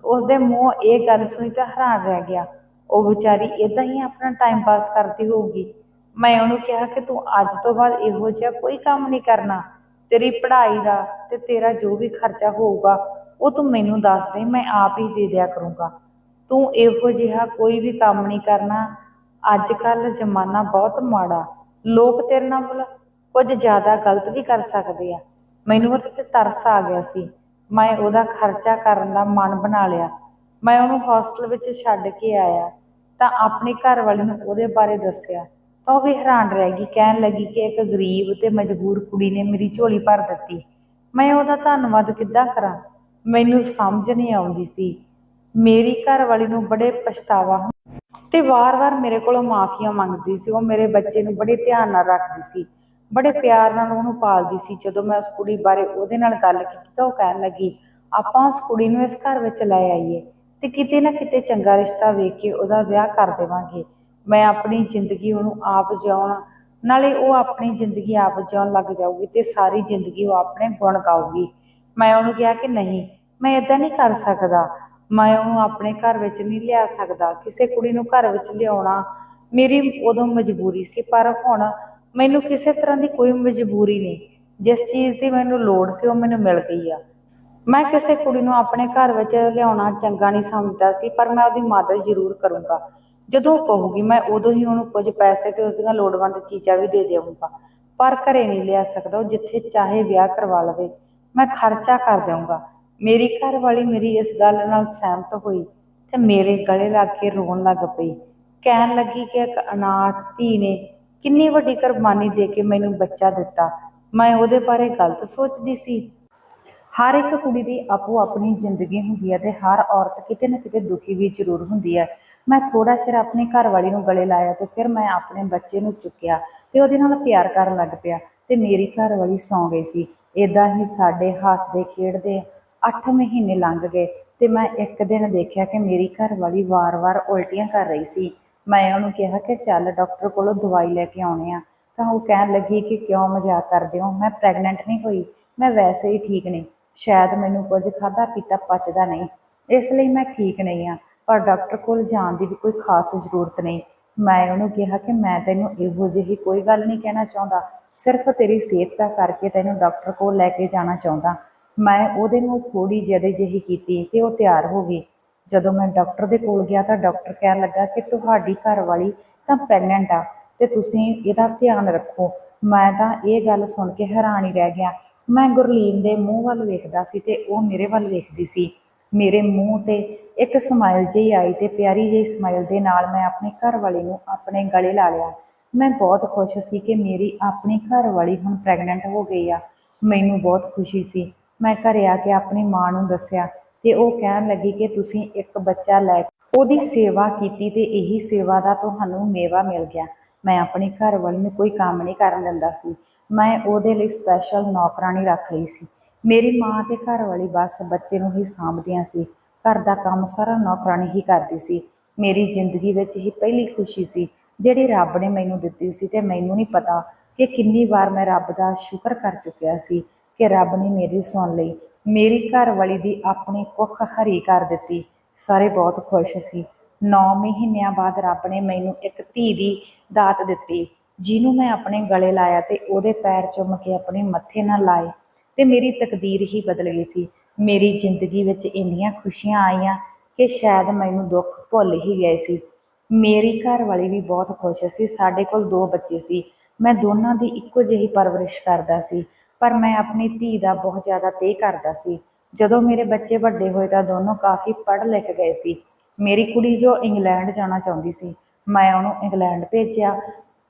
ਉਸਦੇ ਮੂੰਹ ਇਹ ਗੱਲ ਸੁਣੀ ਤਾਂ ਹੈਰਾਨ ਰਹਿ ਗਿਆ। ਉਹ ਵਿਚਾਰੀ ਇਦਾਂ ਹੀ ਆਪਣਾ ਟਾਈਮ ਪਾਸ ਕਰਦੀ ਹੋਊਗੀ। ਮੈਂ ਉਹਨੂੰ ਕਿਹਾ ਕਿ ਤੂੰ ਅੱਜ ਤੋਂ ਬਾਅਦ ਇਹੋ ਜਿਹਾ ਕੋਈ ਕੰਮ ਨਹੀਂ ਕਰਨਾ। ਤੇਰੀ ਪੜ੍ਹਾਈ ਦਾ ਤੇ ਤੇਰਾ ਜੋ ਵੀ ਖਰਚਾ ਹੋਊਗਾ, ਉਹ ਤੂੰ ਮੈਨੂੰ ਦੱਸ ਦੇ, ਮੈਂ ਆਪ ਹੀ ਦੇ ਦਿਆ ਕਰੂੰਗਾ। ਤੂੰ ਇਹੋ ਜਿਹਾ ਕੋਈ ਵੀ ਕੰਮ ਨਹੀਂ ਕਰਨਾ। ਅੱਜ ਕੱਲ ਜ਼ਮਾਨਾ ਬਹੁਤ ਮਾੜਾ। ਲੋਕ ਤੇਰੇ ਨਾਲ ਕੁਝ ਜ਼ਿਆਦਾ ਗਲਤ ਵੀ ਕਰ ਸਕਦੇ ਆ। ਮੈਨੂੰ ਉਹਦੇ ਤੇ ਤਰਸ ਆ ਗਿਆ ਸੀ। ਮੈਂ ਉਹਦਾ ਖਰਚਾ ਕਰਨ ਦਾ ਮਨ ਬਣਾ ਲਿਆ। ਮੈਂ ਉਹਨੂੰ ਹੌਸਟਲ ਵਿੱਚ ਛੱਡ ਕੇ ਆਇਆ ਤਾਂ ਆਪਣੀ ਘਰ ਵਾਲੀ ਨੂੰ ਉਹਦੇ ਬਾਰੇ ਦੱਸਿਆ। ਤਾਂ ਉਹ ਵੀ ਹੈਰਾਨ ਰਹਿ ਗਈ, ਕਹਿਣ ਲੱਗੀ ਕਿ ਇੱਕ ਗਰੀਬ ਤੇ ਮਜਬੂਰ ਕੁੜੀ ਨੇ ਮੇਰੀ ਝੋਲੀ ਭਰ ਦਿੱਤੀ। ਮੈਂ ਉਹਦਾ ਧੰਨਵਾਦ ਕਿੱਦਾਂ ਕਰਾਂ? ਮੈਨੂੰ ਸਮਝ ਨਹੀਂ ਆਉਂਦੀ ਸੀ। ਮੇਰੀ ਘਰ ਵਾਲੀ ਨੂੰ ਬੜੇ ਪਛਤਾਵਾ ਤੇ ਵਾਰ-ਵਾਰ ਮੇਰੇ ਕੋਲੋਂ ਮਾਫੀਆਂ ਮੰਗਦੀ ਸੀ। ਉਹ ਮੇਰੇ ਬੱਚੇ ਨੂੰ ਬੜੇ ਧਿਆਨ ਨਾਲ ਰੱਖਦੀ ਸੀ। ਬੜੇ ਪਿਆਰ ਨਾਲ ਉਹਨੂੰ ਪਾਲਦੀ ਸੀ। ਜਦੋਂ ਮੈਂ ਉਸ ਕੁੜੀ ਬਾਰੇ ਉਹਦੇ ਨਾਲ ਗੱਲ ਕੀਤੀ ਤਾਂ ਉਹ ਕਹਿਣ ਲੱਗੀ, ਆਪਾਂ ਉਸ ਕੁੜੀ ਨੂੰ ਇਸ ਘਰ ਵਿੱਚ ਲੈ ਆਈਏ ਤੇ ਕਿਤੇ ਨਾ ਕਿਤੇ ਚੰਗਾ ਰਿਸ਼ਤਾ ਵੇਖ ਕੇ ਉਹਦਾ ਵਿਆਹ ਕਰ ਦੇਵਾਂਗੇ। ਮੈਂ ਆਪਣੀ ਜ਼ਿੰਦਗੀ ਉਹਨੂੰ ਆਪ ਜਿਉਣ, ਨਾਲੇ ਉਹ ਆਪਣੀ ਜ਼ਿੰਦਗੀ ਆਪ ਜਿਉਣ ਲੱਗ ਜਾਊਗੀ ਤੇ ਸਾਰੀ ਜ਼ਿੰਦਗੀ ਉਹ ਆਪਣੇ ਗੁਣ ਗਾਊਗੀ। ਮੈਂ ਉਹਨੂੰ ਕਿਹਾ ਕਿ ਨਹੀਂ, ਮੈਂ ਇਦਾਂ ਨਹੀਂ ਕਰ ਸਕਦਾ। ਮੈਂ ਉਹਨੂੰ ਆਪਣੇ ਘਰ ਵਿੱਚ ਨਹੀਂ ਲਿਆ ਸਕਦਾ। ਕਿਸੇ ਕੁੜੀ ਨੂੰ ਘਰ ਵਿੱਚ ਲਿਆਉਣਾ ਮੇਰੀ ਉਦੋਂ ਮਜਬੂਰੀ ਸੀ, ਪਰ ਹੁਣ ਮੈਨੂੰ ਕਿਸੇ ਤਰ੍ਹਾਂ ਦੀ ਕੋਈ ਮਜਬੂਰੀ ਨਹੀਂ। ਜਿਸ ਚੀਜ਼ ਦੀ ਮੈਨੂੰ ਲੋੜ ਸੀ, ਉਹ ਮੈਨੂੰ ਮਿਲ ਗਈ ਆ। ਮੈਂ ਕਿਸੇ ਕੁੜੀ ਨੂੰ ਆਪਣੇ ਘਰ ਵਿੱਚ ਲਿਆਉਣਾ ਚੰਗਾ ਨਹੀਂ ਸਮਝਦਾ ਸੀ, ਪਰ ਮੈਂ ਉਹਦੀ ਮਦਦ ਜ਼ਰੂਰ ਕਰੂੰਗਾ। ਜਦੋਂ ਕਹੂਗੀ, ਮੈਂ ਉਦੋਂ ਹੀ ਉਹਨੂੰ ਕੁਝ ਪੈਸੇ ਤੇ ਉਸ ਦੀਆਂ ਲੋੜਵੰਦ ਚੀਜ਼ਾਂ ਵੀ ਦੇ ਦੇਵਾਂਗਾ। ਪਰ ਘਰੇ ਨਹੀਂ ਲਿਆ ਸਕਦਾ, ਉਹ ਜਿੱਥੇ ਚਾਹੇ ਵਿਆਹ ਕਰਵਾ ਲਵੇ, ਮੈਂ ਖਰਚਾ ਕਰ ਦੇਵਾਂਗਾ। ਮੇਰੀ ਘਰ ਵਾਲੀ ਮੇਰੀ ਇਸ ਗੱਲ ਨਾਲ ਸਹਿਮਤ ਹੋਈ ਤੇ ਮੇਰੇ ਗਲੇ ਲੱਗ ਕੇ ਰੋਣ ਲੱਗ ਪਈ। ਕਹਿਣ ਲੱਗੀ ਕਿ ਇੱਕ ਅਨਾਥ ਧੀ ਨੇ ਕਿੰਨੀ ਵੱਡੀ ਕੁਰਬਾਨੀ ਦੇ ਕੇ ਮੈਨੂੰ ਬੱਚਾ ਦਿੱਤਾ। ਮੈਂ ਉਹਦੇ ਬਾਰੇ ਗਲਤ ਸੋਚਦੀ ਸੀ। ਹਰ ਇੱਕ ਕੁੜੀ ਦੀ ਆਪੋ ਆਪਣੀ ਜ਼ਿੰਦਗੀ ਹੁੰਦੀ ਹੈ ਤੇ ਹਰ ਔਰਤ ਕਿਤੇ ਨਾ ਕਿਤੇ ਦੁਖੀ ਵੀ ਜ਼ਰੂਰ ਹੁੰਦੀ ਹੈ। ਮੈਂ ਥੋੜਾ ਚਿਰ ਆਪਣੇ ਘਰ ਵਾਲੀ ਨੂੰ ਗਲੇ ਲਾਇਆ ਤੇ ਫਿਰ ਮੈਂ ਆਪਣੇ ਬੱਚੇ ਨੂੰ ਚੁੱਕਿਆ ਤੇ ਉਹਦੇ ਨਾਲ ਪਿਆਰ ਕਰਨ ਲੱਗ ਪਿਆ ਤੇ ਮੇਰੀ ਘਰ ਵਾਲੀ ਸੌਂ ਗਈ ਸੀ। ਇਦਾਂ ਹੀ ਸਾਡੇ ਹੱਸਦੇ, ਖੇਡਦੇ 8 ਮਹੀਨੇ ਲੰਘ ਗਏ ਤੇ ਮੈਂ ਇੱਕ ਦਿਨ ਦੇਖਿਆ ਕਿ ਮੇਰੀ ਘਰ ਵਾਲੀ ਵਾਰ-ਵਾਰ ਉਲਟੀਆਂ ਕਰ ਰਹੀ ਸੀ। ਮੈਂ ਉਹਨੂੰ ਕਿਹਾ ਕਿ ਚੱਲ ਡਾਕਟਰ ਕੋਲੋਂ ਦਵਾਈ ਲੈ ਕੇ ਆਉਣੇ ਆ। ਤਾਂ ਉਹ ਕਹਿਣ ਲੱਗੀ ਕਿ ਕਿਉਂ ਮਜ਼ਾਕ ਕਰਦੇ ਹੋ? ਮੈਂ ਪ੍ਰੈਗਨੈਂਟ ਨਹੀਂ ਹੋਈ। ਮੈਂ ਵੈਸੇ ਹੀ ਠੀਕ ਨਹੀਂ। ਸ਼ਾਇਦ ਮੈਨੂੰ ਕੁਝ ਖਾਦਾ ਪੀਤਾ ਪਚਦਾ ਨਹੀਂ। ਇਸ ਲਈ ਮੈਂ ਠੀਕ ਨਹੀਂ ਆ। ਪਰ ਡਾਕਟਰ ਕੋਲ ਜਾਣ ਦੀ ਵੀ ਕੋਈ ਖਾਸ ਜ਼ਰੂਰਤ ਨਹੀਂ। ਮੈਂ ਉਹਨੂੰ ਕਿਹਾ ਕਿ ਮੈਂ ਤੈਨੂੰ ਇਹੋ ਜਿਹੀ ਕੋਈ ਗੱਲ ਨਹੀਂ ਕਹਿਣਾ ਚਾਹੁੰਦਾ। ਸਿਰਫ ਤੇਰੀ ਸਿਹਤ ਦਾ ਕਰਕੇ ਤੈਨੂੰ ਡਾਕਟਰ ਕੋਲ ਲੈ ਕੇ ਜਾਣਾ ਚਾਹੁੰਦਾ। ਮੈਂ ਉਹਦੇ ਨਾਲ ਥੋੜੀ ਜਿਹੀ ਜਿਹੀ ਕੀਤੀ ਤੇ ਉਹ ਤਿਆਰ ਹੋ ਗਈ। ਜਦੋਂ ਮੈਂ ਡਾਕਟਰ ਦੇ ਕੋਲ ਗਿਆ ਤਾਂ ਡਾਕਟਰ ਕਹਿਣ ਲੱਗਾ ਕਿ ਤੁਹਾਡੀ ਘਰ ਵਾਲੀ ਤਾਂ ਪ੍ਰੈਗਨੈਂਟ ਆ ਤੇ ਤੁਸੀਂ ਇਹਦਾ ਧਿਆਨ ਰੱਖੋ। ਮੈਂ ਤਾਂ ਇਹ ਗੱਲ ਸੁਣ ਕੇ ਹੈਰਾਨ ਹੀ ਰਹਿ ਗਿਆ। ਮੈਂ ਗੁਰਲੀਨ ਦੇ ਮੂੰਹ ਵੱਲ ਵੇਖਦਾ ਸੀ ਤੇ ਉਹ ਮੇਰੇ ਵੱਲ ਵੇਖਦੀ ਸੀ। ਮੇਰੇ ਮੂੰਹ ਤੇ ਇੱਕ ਸਮਾਈਲ ਜਿਹੀ ਆਈ ਤੇ ਪਿਆਰੀ ਜਿਹੀ ਸਮਾਈਲ ਦੇ ਨਾਲ ਮੈਂ ਆਪਣੇ ਘਰ ਵਾਲੀ ਨੂੰ ਆਪਣੇ ਗਲੇ ਲਾ ਲਿਆ। ਮੈਂ ਬਹੁਤ ਖੁਸ਼ ਸੀ ਕਿ ਮੇਰੀ ਆਪਣੀ ਘਰ ਵਾਲੀ ਹੁਣ ਪ੍ਰੈਗਨੈਂਟ ਹੋ ਗਈ ਆ। ਮੈਨੂੰ ਬਹੁਤ ਖੁਸ਼ੀ ਸੀ। ਮੈਂ ਘਰੇ ਆ ਕੇ ਆਪਣੀ ਮਾਂ ਨੂੰ ਦੱਸਿਆ ਤੇ ਉਹ ਕਹਿਣ ਲੱਗੀ ਕਿ ਤੁਸੀਂ ਇੱਕ ਬੱਚਾ ਲੈ ਉਹਦੀ ਸੇਵਾ ਕੀਤੀ ਤੇ ਇਹੀ ਸੇਵਾ ਦਾ ਤੁਹਾਨੂੰ ਮੇਵਾ ਮਿਲ ਗਿਆ। ਮੈਂ ਆਪਣੀ ਘਰ ਵਾਲੀ ਨੂੰ ਕੋਈ ਕੰਮ ਨਹੀਂ ਕਰਨ ਦਿੰਦਾ ਸੀ। ਮੈਂ ਉਹਦੇ ਲਈ ਸਪੈਸ਼ਲ ਨੌਕਰਾਨੀ ਰੱਖ ਲਈ ਸੀ। ਮੇਰੀ ਮਾਂ ਤੇ ਘਰ ਵਾਲੀ ਬਸ ਬੱਚੇ ਨੂੰ ਹੀ ਸਾਂਭਦੀਆਂ ਸੀ। ਘਰ ਦਾ ਕੰਮ ਸਾਰਾ ਨੌਕਰਾਨੀ ਹੀ ਕਰਦੀ ਸੀ। ਮੇਰੀ ਜ਼ਿੰਦਗੀ ਵਿੱਚ ਹੀ ਪਹਿਲੀ ਖੁਸ਼ੀ ਸੀ, ਜਿਹੜੀ ਰੱਬ ਨੇ ਮੈਨੂੰ ਦਿੱਤੀ ਸੀ ਤੇ ਮੈਨੂੰ ਨਹੀਂ ਪਤਾ ਕਿ ਕਿੰਨੀ ਵਾਰ ਮੈਂ ਰੱਬ ਦਾ ਸ਼ੁਕਰ ਕਰ ਚੁੱਕਿਆ ਸੀ ਕਿ ਰੱਬ ਨੇ ਮੇਰੀ ਸੁਣ ਲਈ। ਮੇਰੀ ਘਰਵਾਲੀ ਦੀ ਆਪਣੀ ਕੁੱਖ ਹਰੀ ਕਰ ਦਿੱਤੀ। ਸਾਰੇ ਬਹੁਤ ਖੁਸ਼ ਸੀ। 9 ਮਹੀਨਿਆਂ ਬਾਅਦ ਰੱਬ ਨੇ ਮੈਨੂੰ ਇੱਕ ਧੀ ਦੀ ਦਾਤ ਦਿੱਤੀ, ਜਿਹਨੂੰ ਮੈਂ ਆਪਣੇ ਗਲੇ ਲਾਇਆ ਤੇ ਉਹਦੇ ਪੈਰ ਚੁੰਮ ਕੇ ਆਪਣੇ ਮੱਥੇ ਨਾਲ ਲਾਏ ਤੇ ਮੇਰੀ ਤਕਦੀਰ ਹੀ ਬਦਲ ਗਈ ਸੀ। ਮੇਰੀ ਜ਼ਿੰਦਗੀ ਵਿੱਚ ਇੰਨੀਆਂ ਖੁਸ਼ੀਆਂ ਆਈਆਂ ਕਿ ਸ਼ਾਇਦ ਮੈਨੂੰ ਦੁੱਖ ਭੁੱਲ ਹੀ ਗਏ ਸੀ। ਮੇਰੀ ਘਰਵਾਲੀ ਵੀ ਬਹੁਤ ਖੁਸ਼ ਸੀ। ਸਾਡੇ ਕੋਲ ਦੋ ਬੱਚੇ ਸੀ। ਮੈਂ ਦੋਨਾਂ ਦੀ ਇੱਕੋ ਜਿਹੀ ਪਰਵਰਿਸ਼ ਕਰਦਾ ਸੀ। ਪਰ ਮੈਂ ਆਪਣੀ ਧੀ ਦਾ ਬਹੁਤ ਜ਼ਿਆਦਾ ਤੇ ਕਰਦਾ ਸੀ। ਜਦੋਂ ਮੇਰੇ ਬੱਚੇ ਵੱਡੇ ਹੋਏ ਤਾਂ ਦੋਨੋਂ ਕਾਫੀ ਪੜ੍ਹ ਲਿਖ ਗਏ ਸੀ। ਮੇਰੀ ਕੁੜੀ ਜੋ ਇੰਗਲੈਂਡ ਜਾਣਾ ਚਾਹੁੰਦੀ ਸੀ, ਮੈਂ ਉਹਨੂੰ ਇੰਗਲੈਂਡ ਭੇਜਿਆ।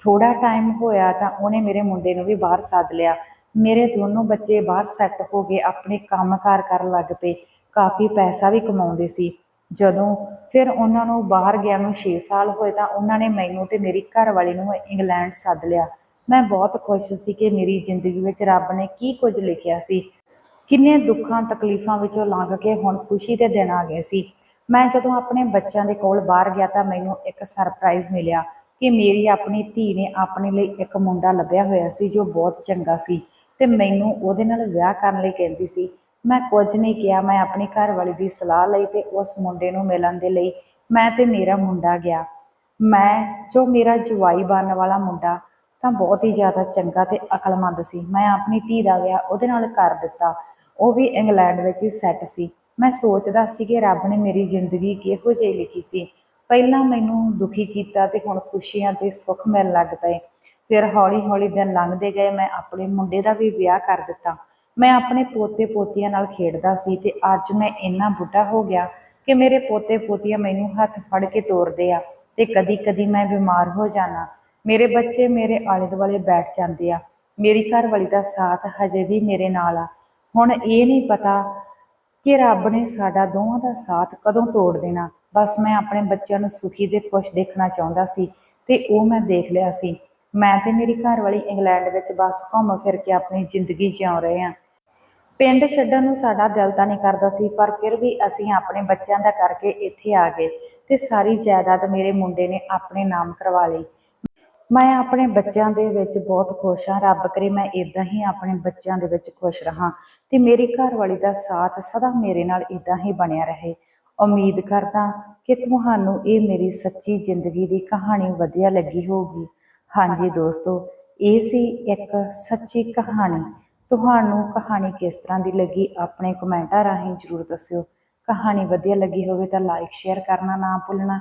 ਥੋੜਾ ਟਾਈਮ ਹੋਇਆ ਤਾਂ ਉਹਨੇ ਮੇਰੇ ਮੁੰਡੇ ਨੂੰ ਵੀ ਬਾਹਰ ਸੱਦ ਲਿਆ। ਮੇਰੇ ਦੋਨੋਂ ਬੱਚੇ ਬਾਹਰ ਸੈੱਟ ਹੋ ਗਏ, ਆਪਣੇ ਕੰਮਕਾਰ ਕਰਨ ਲੱਗ ਪਏ। ਕਾਫੀ ਪੈਸਾ ਵੀ ਕਮਾਉਂਦੇ ਸੀ। ਜਦੋਂ ਫਿਰ ਉਹਨਾਂ ਨੂੰ ਬਾਹਰ ਗਿਆ ਨੂੰ 6 ਸਾਲ ਹੋਏ ਤਾਂ ਉਹਨਾਂ ਨੇ ਮੈਨੂੰ ਤੇ ਮੇਰੀ ਘਰ ਵਾਲੀ ਨੂੰ ਇੰਗਲੈਂਡ ਸੱਦ ਲਿਆ। ਮੈਂ ਬਹੁਤ ਖੁਸ਼ ਸੀ ਕਿ ਮੇਰੀ ਜ਼ਿੰਦਗੀ ਵਿੱਚ ਰੱਬ ਨੇ ਕੀ ਕੁਝ ਲਿਖਿਆ ਸੀ। ਕਿੰਨੇ ਦੁੱਖਾਂ, ਤਕਲੀਫਾਂ ਵਿੱਚੋਂ ਲੰਘ ਕੇ ਹੁਣ ਖੁਸ਼ੀ ਦੇ ਦਿਨ ਆ ਗਏ ਸੀ। ਮੈਂ ਜਦੋਂ ਆਪਣੇ ਬੱਚਿਆਂ ਦੇ ਕੋਲ ਬਾਹਰ ਗਿਆ ਤਾਂ ਮੈਨੂੰ ਇੱਕ ਸਰਪ੍ਰਾਈਜ਼ ਮਿਲਿਆ ਕਿ ਮੇਰੀ ਆਪਣੀ ਧੀ ਨੇ ਆਪਣੇ ਲਈ ਇੱਕ ਮੁੰਡਾ ਲੱਭਿਆ ਹੋਇਆ ਸੀ ਜੋ ਬਹੁਤ ਚੰਗਾ ਸੀ ਤੇ ਮੈਨੂੰ ਉਹਦੇ ਨਾਲ ਵਿਆਹ ਕਰਨ ਲਈ ਕਹਿੰਦੀ ਸੀ। ਮੈਂ ਕੁਝ ਨਹੀਂ ਕਿਹਾ, ਮੈਂ ਆਪਣੀ ਘਰ ਵਾਲੀ ਦੀ ਸਲਾਹ ਲਈ ਤੇ ਉਸ ਮੁੰਡੇ ਨੂੰ ਮਿਲਣ ਦੇ ਲਈ ਮੈਂ ਤੇ ਮੇਰਾ ਮੁੰਡਾ ਗਿਆ। ਮੈਂ, ਜੋ ਮੇਰਾ ਜਵਾਈ ਬਣਨ ਵਾਲਾ ਮੁੰਡਾ ਤਾਂ ਬਹੁਤ ਹੀ ਜ਼ਿਆਦਾ ਚੰਗਾ ਤੇ ਅਕਲਮੰਦ ਸੀ। ਮੈਂ ਆਪਣੀ ਧੀ ਦਾ ਵਿਆਹ ਉਹਦੇ ਨਾਲ ਕਰ ਦਿੱਤਾ। ਉਹ ਵੀ ਇੰਗਲੈਂਡ ਵਿੱਚ ਹੀ ਸੈੱਟ ਸੀ। ਮੈਂ ਸੋਚਦਾ ਸੀ ਕਿ ਰੱਬ ਨੇ ਮੇਰੀ ਜ਼ਿੰਦਗੀ ਕਿਹੋ ਜਿਹੀ ਲਿਖੀ ਸੀ। ਪਹਿਲਾਂ ਮੈਨੂੰ ਦੁਖੀ ਕੀਤਾ ਤੇ ਹੁਣ ਖੁਸ਼ੀਆਂ ਤੇ ਸੁੱਖ ਮਿਲਣ ਲੱਗ ਪਏ। ਫਿਰ ਹੌਲੀ ਹੌਲੀ ਦਿਨ ਲੰਘਦੇ ਗਏ, ਮੈਂ ਆਪਣੇ ਮੁੰਡੇ ਦਾ ਵੀ ਵਿਆਹ ਕਰ ਦਿੱਤਾ। ਮੈਂ ਆਪਣੇ ਪੋਤੇ ਪੋਤੀਆਂ ਨਾਲ ਖੇਡਦਾ ਸੀ ਤੇ ਅੱਜ ਮੈਂ ਇੰਨਾ ਬੁੱਢਾ ਹੋ ਗਿਆ ਕਿ ਮੇਰੇ ਪੋਤੇ ਪੋਤੀਆਂ ਮੈਨੂੰ ਹੱਥ ਫੜ ਕੇ ਤੋਰਦੇ ਆ ਤੇ ਕਦੀ ਕਦੀ ਮੈਂ ਬਿਮਾਰ ਹੋ ਜਾਣਾ। ਮੇਰੇ ਬੱਚੇ ਮੇਰੇ ਆਲੇ ਦੁਆਲੇ ਬੈਠ ਜਾਂਦੇ ਆ। ਮੇਰੀ ਘਰ ਵਾਲੀ ਦਾ ਸਾਥ ਹਜੇ ਵੀ ਮੇਰੇ ਨਾਲ ਆ। ਹੁਣ ਇਹ ਨਹੀਂ ਪਤਾ ਕਿ ਰੱਬ ਨੇ ਸਾਡਾ ਦੋਵਾਂ ਦਾ ਸਾਥ ਕਦੋਂ ਤੋੜ ਦੇਣਾ। ਬਸ ਮੈਂ ਆਪਣੇ ਬੱਚਿਆਂ ਨੂੰ ਸੁਖੀ ਦੇ ਖੁਸ਼ ਦੇਖਣਾ ਚਾਹੁੰਦਾ ਸੀ ਤੇ ਉਹ ਮੈਂ ਦੇਖ ਲਿਆ ਸੀ। ਮੈਂ ਤੇ ਮੇਰੀ ਘਰ ਵਾਲੀ ਇੰਗਲੈਂਡ ਵਿੱਚ ਬਸ ਘੁੰਮ ਫਿਰ ਕੇ ਆਪਣੀ ਜ਼ਿੰਦਗੀ ਜਿਉ ਰਹੇ ਹਾਂ। ਪਿੰਡ ਛੱਡਣ ਨੂੰ ਸਾਡਾ ਦਿਲ ਤਾਂ ਨਹੀਂ ਕਰਦਾ ਸੀ, ਪਰ ਫਿਰ ਵੀ ਅਸੀਂ ਆਪਣੇ ਬੱਚਿਆਂ ਦਾ ਕਰਕੇ ਇੱਥੇ ਆ ਗਏ ਤੇ ਸਾਰੀ ਜਾਇਦਾਦ ਮੇਰੇ ਮੁੰਡੇ ਨੇ ਆਪਣੇ ਨਾਮ ਕਰਵਾ ਲਈ। ਮੈਂ ਆਪਣੇ ਬੱਚਿਆਂ ਦੇ ਵਿੱਚ ਬਹੁਤ ਖੁਸ਼ ਹਾਂ। ਰੱਬ ਕਰੇ ਮੈਂ ਇਦਾਂ ਹੀ ਆਪਣੇ ਬੱਚਿਆਂ ਦੇ ਵਿੱਚ ਖੁਸ਼ ਰਹਾ ਤੇ ਮੇਰੀ ਘਰ ਵਾਲੀ ਦਾ ਸਾਥ ਸਦਾ ਮੇਰੇ ਨਾਲ ਇਦਾਂ ਹੀ ਬਣਿਆ ਰਹੇ। ਉਮੀਦ ਕਰਦਾ ਕਿ ਤੁਹਾਨੂੰ ਇਹ ਮੇਰੀ ਸੱਚੀ ਜ਼ਿੰਦਗੀ ਦੀ ਕਹਾਣੀ ਵਧੀਆ ਲੱਗੀ ਹੋਊਗੀ। ਹਾਂਜੀ ਦੋਸਤੋ, ਇਹ ਸੀ ਇੱਕ ਸੱਚੀ ਕਹਾਣੀ। ਤੁਹਾਨੂੰ ਕਹਾਣੀ ਕਿਸ ਤਰ੍ਹਾਂ ਦੀ ਲੱਗੀ ਆਪਣੇ ਕਮੈਂਟਾਂ ਰਾਹੀਂ ਜਰੂਰ ਦੱਸਿਓ। ਕਹਾਣੀ ਵਧੀਆ ਲੱਗੀ ਹੋਵੇ ਤਾਂ ਲਾਈਕ ਸ਼ੇਅਰ ਕਰਨਾ ਨਾ ਭੁੱਲਣਾ।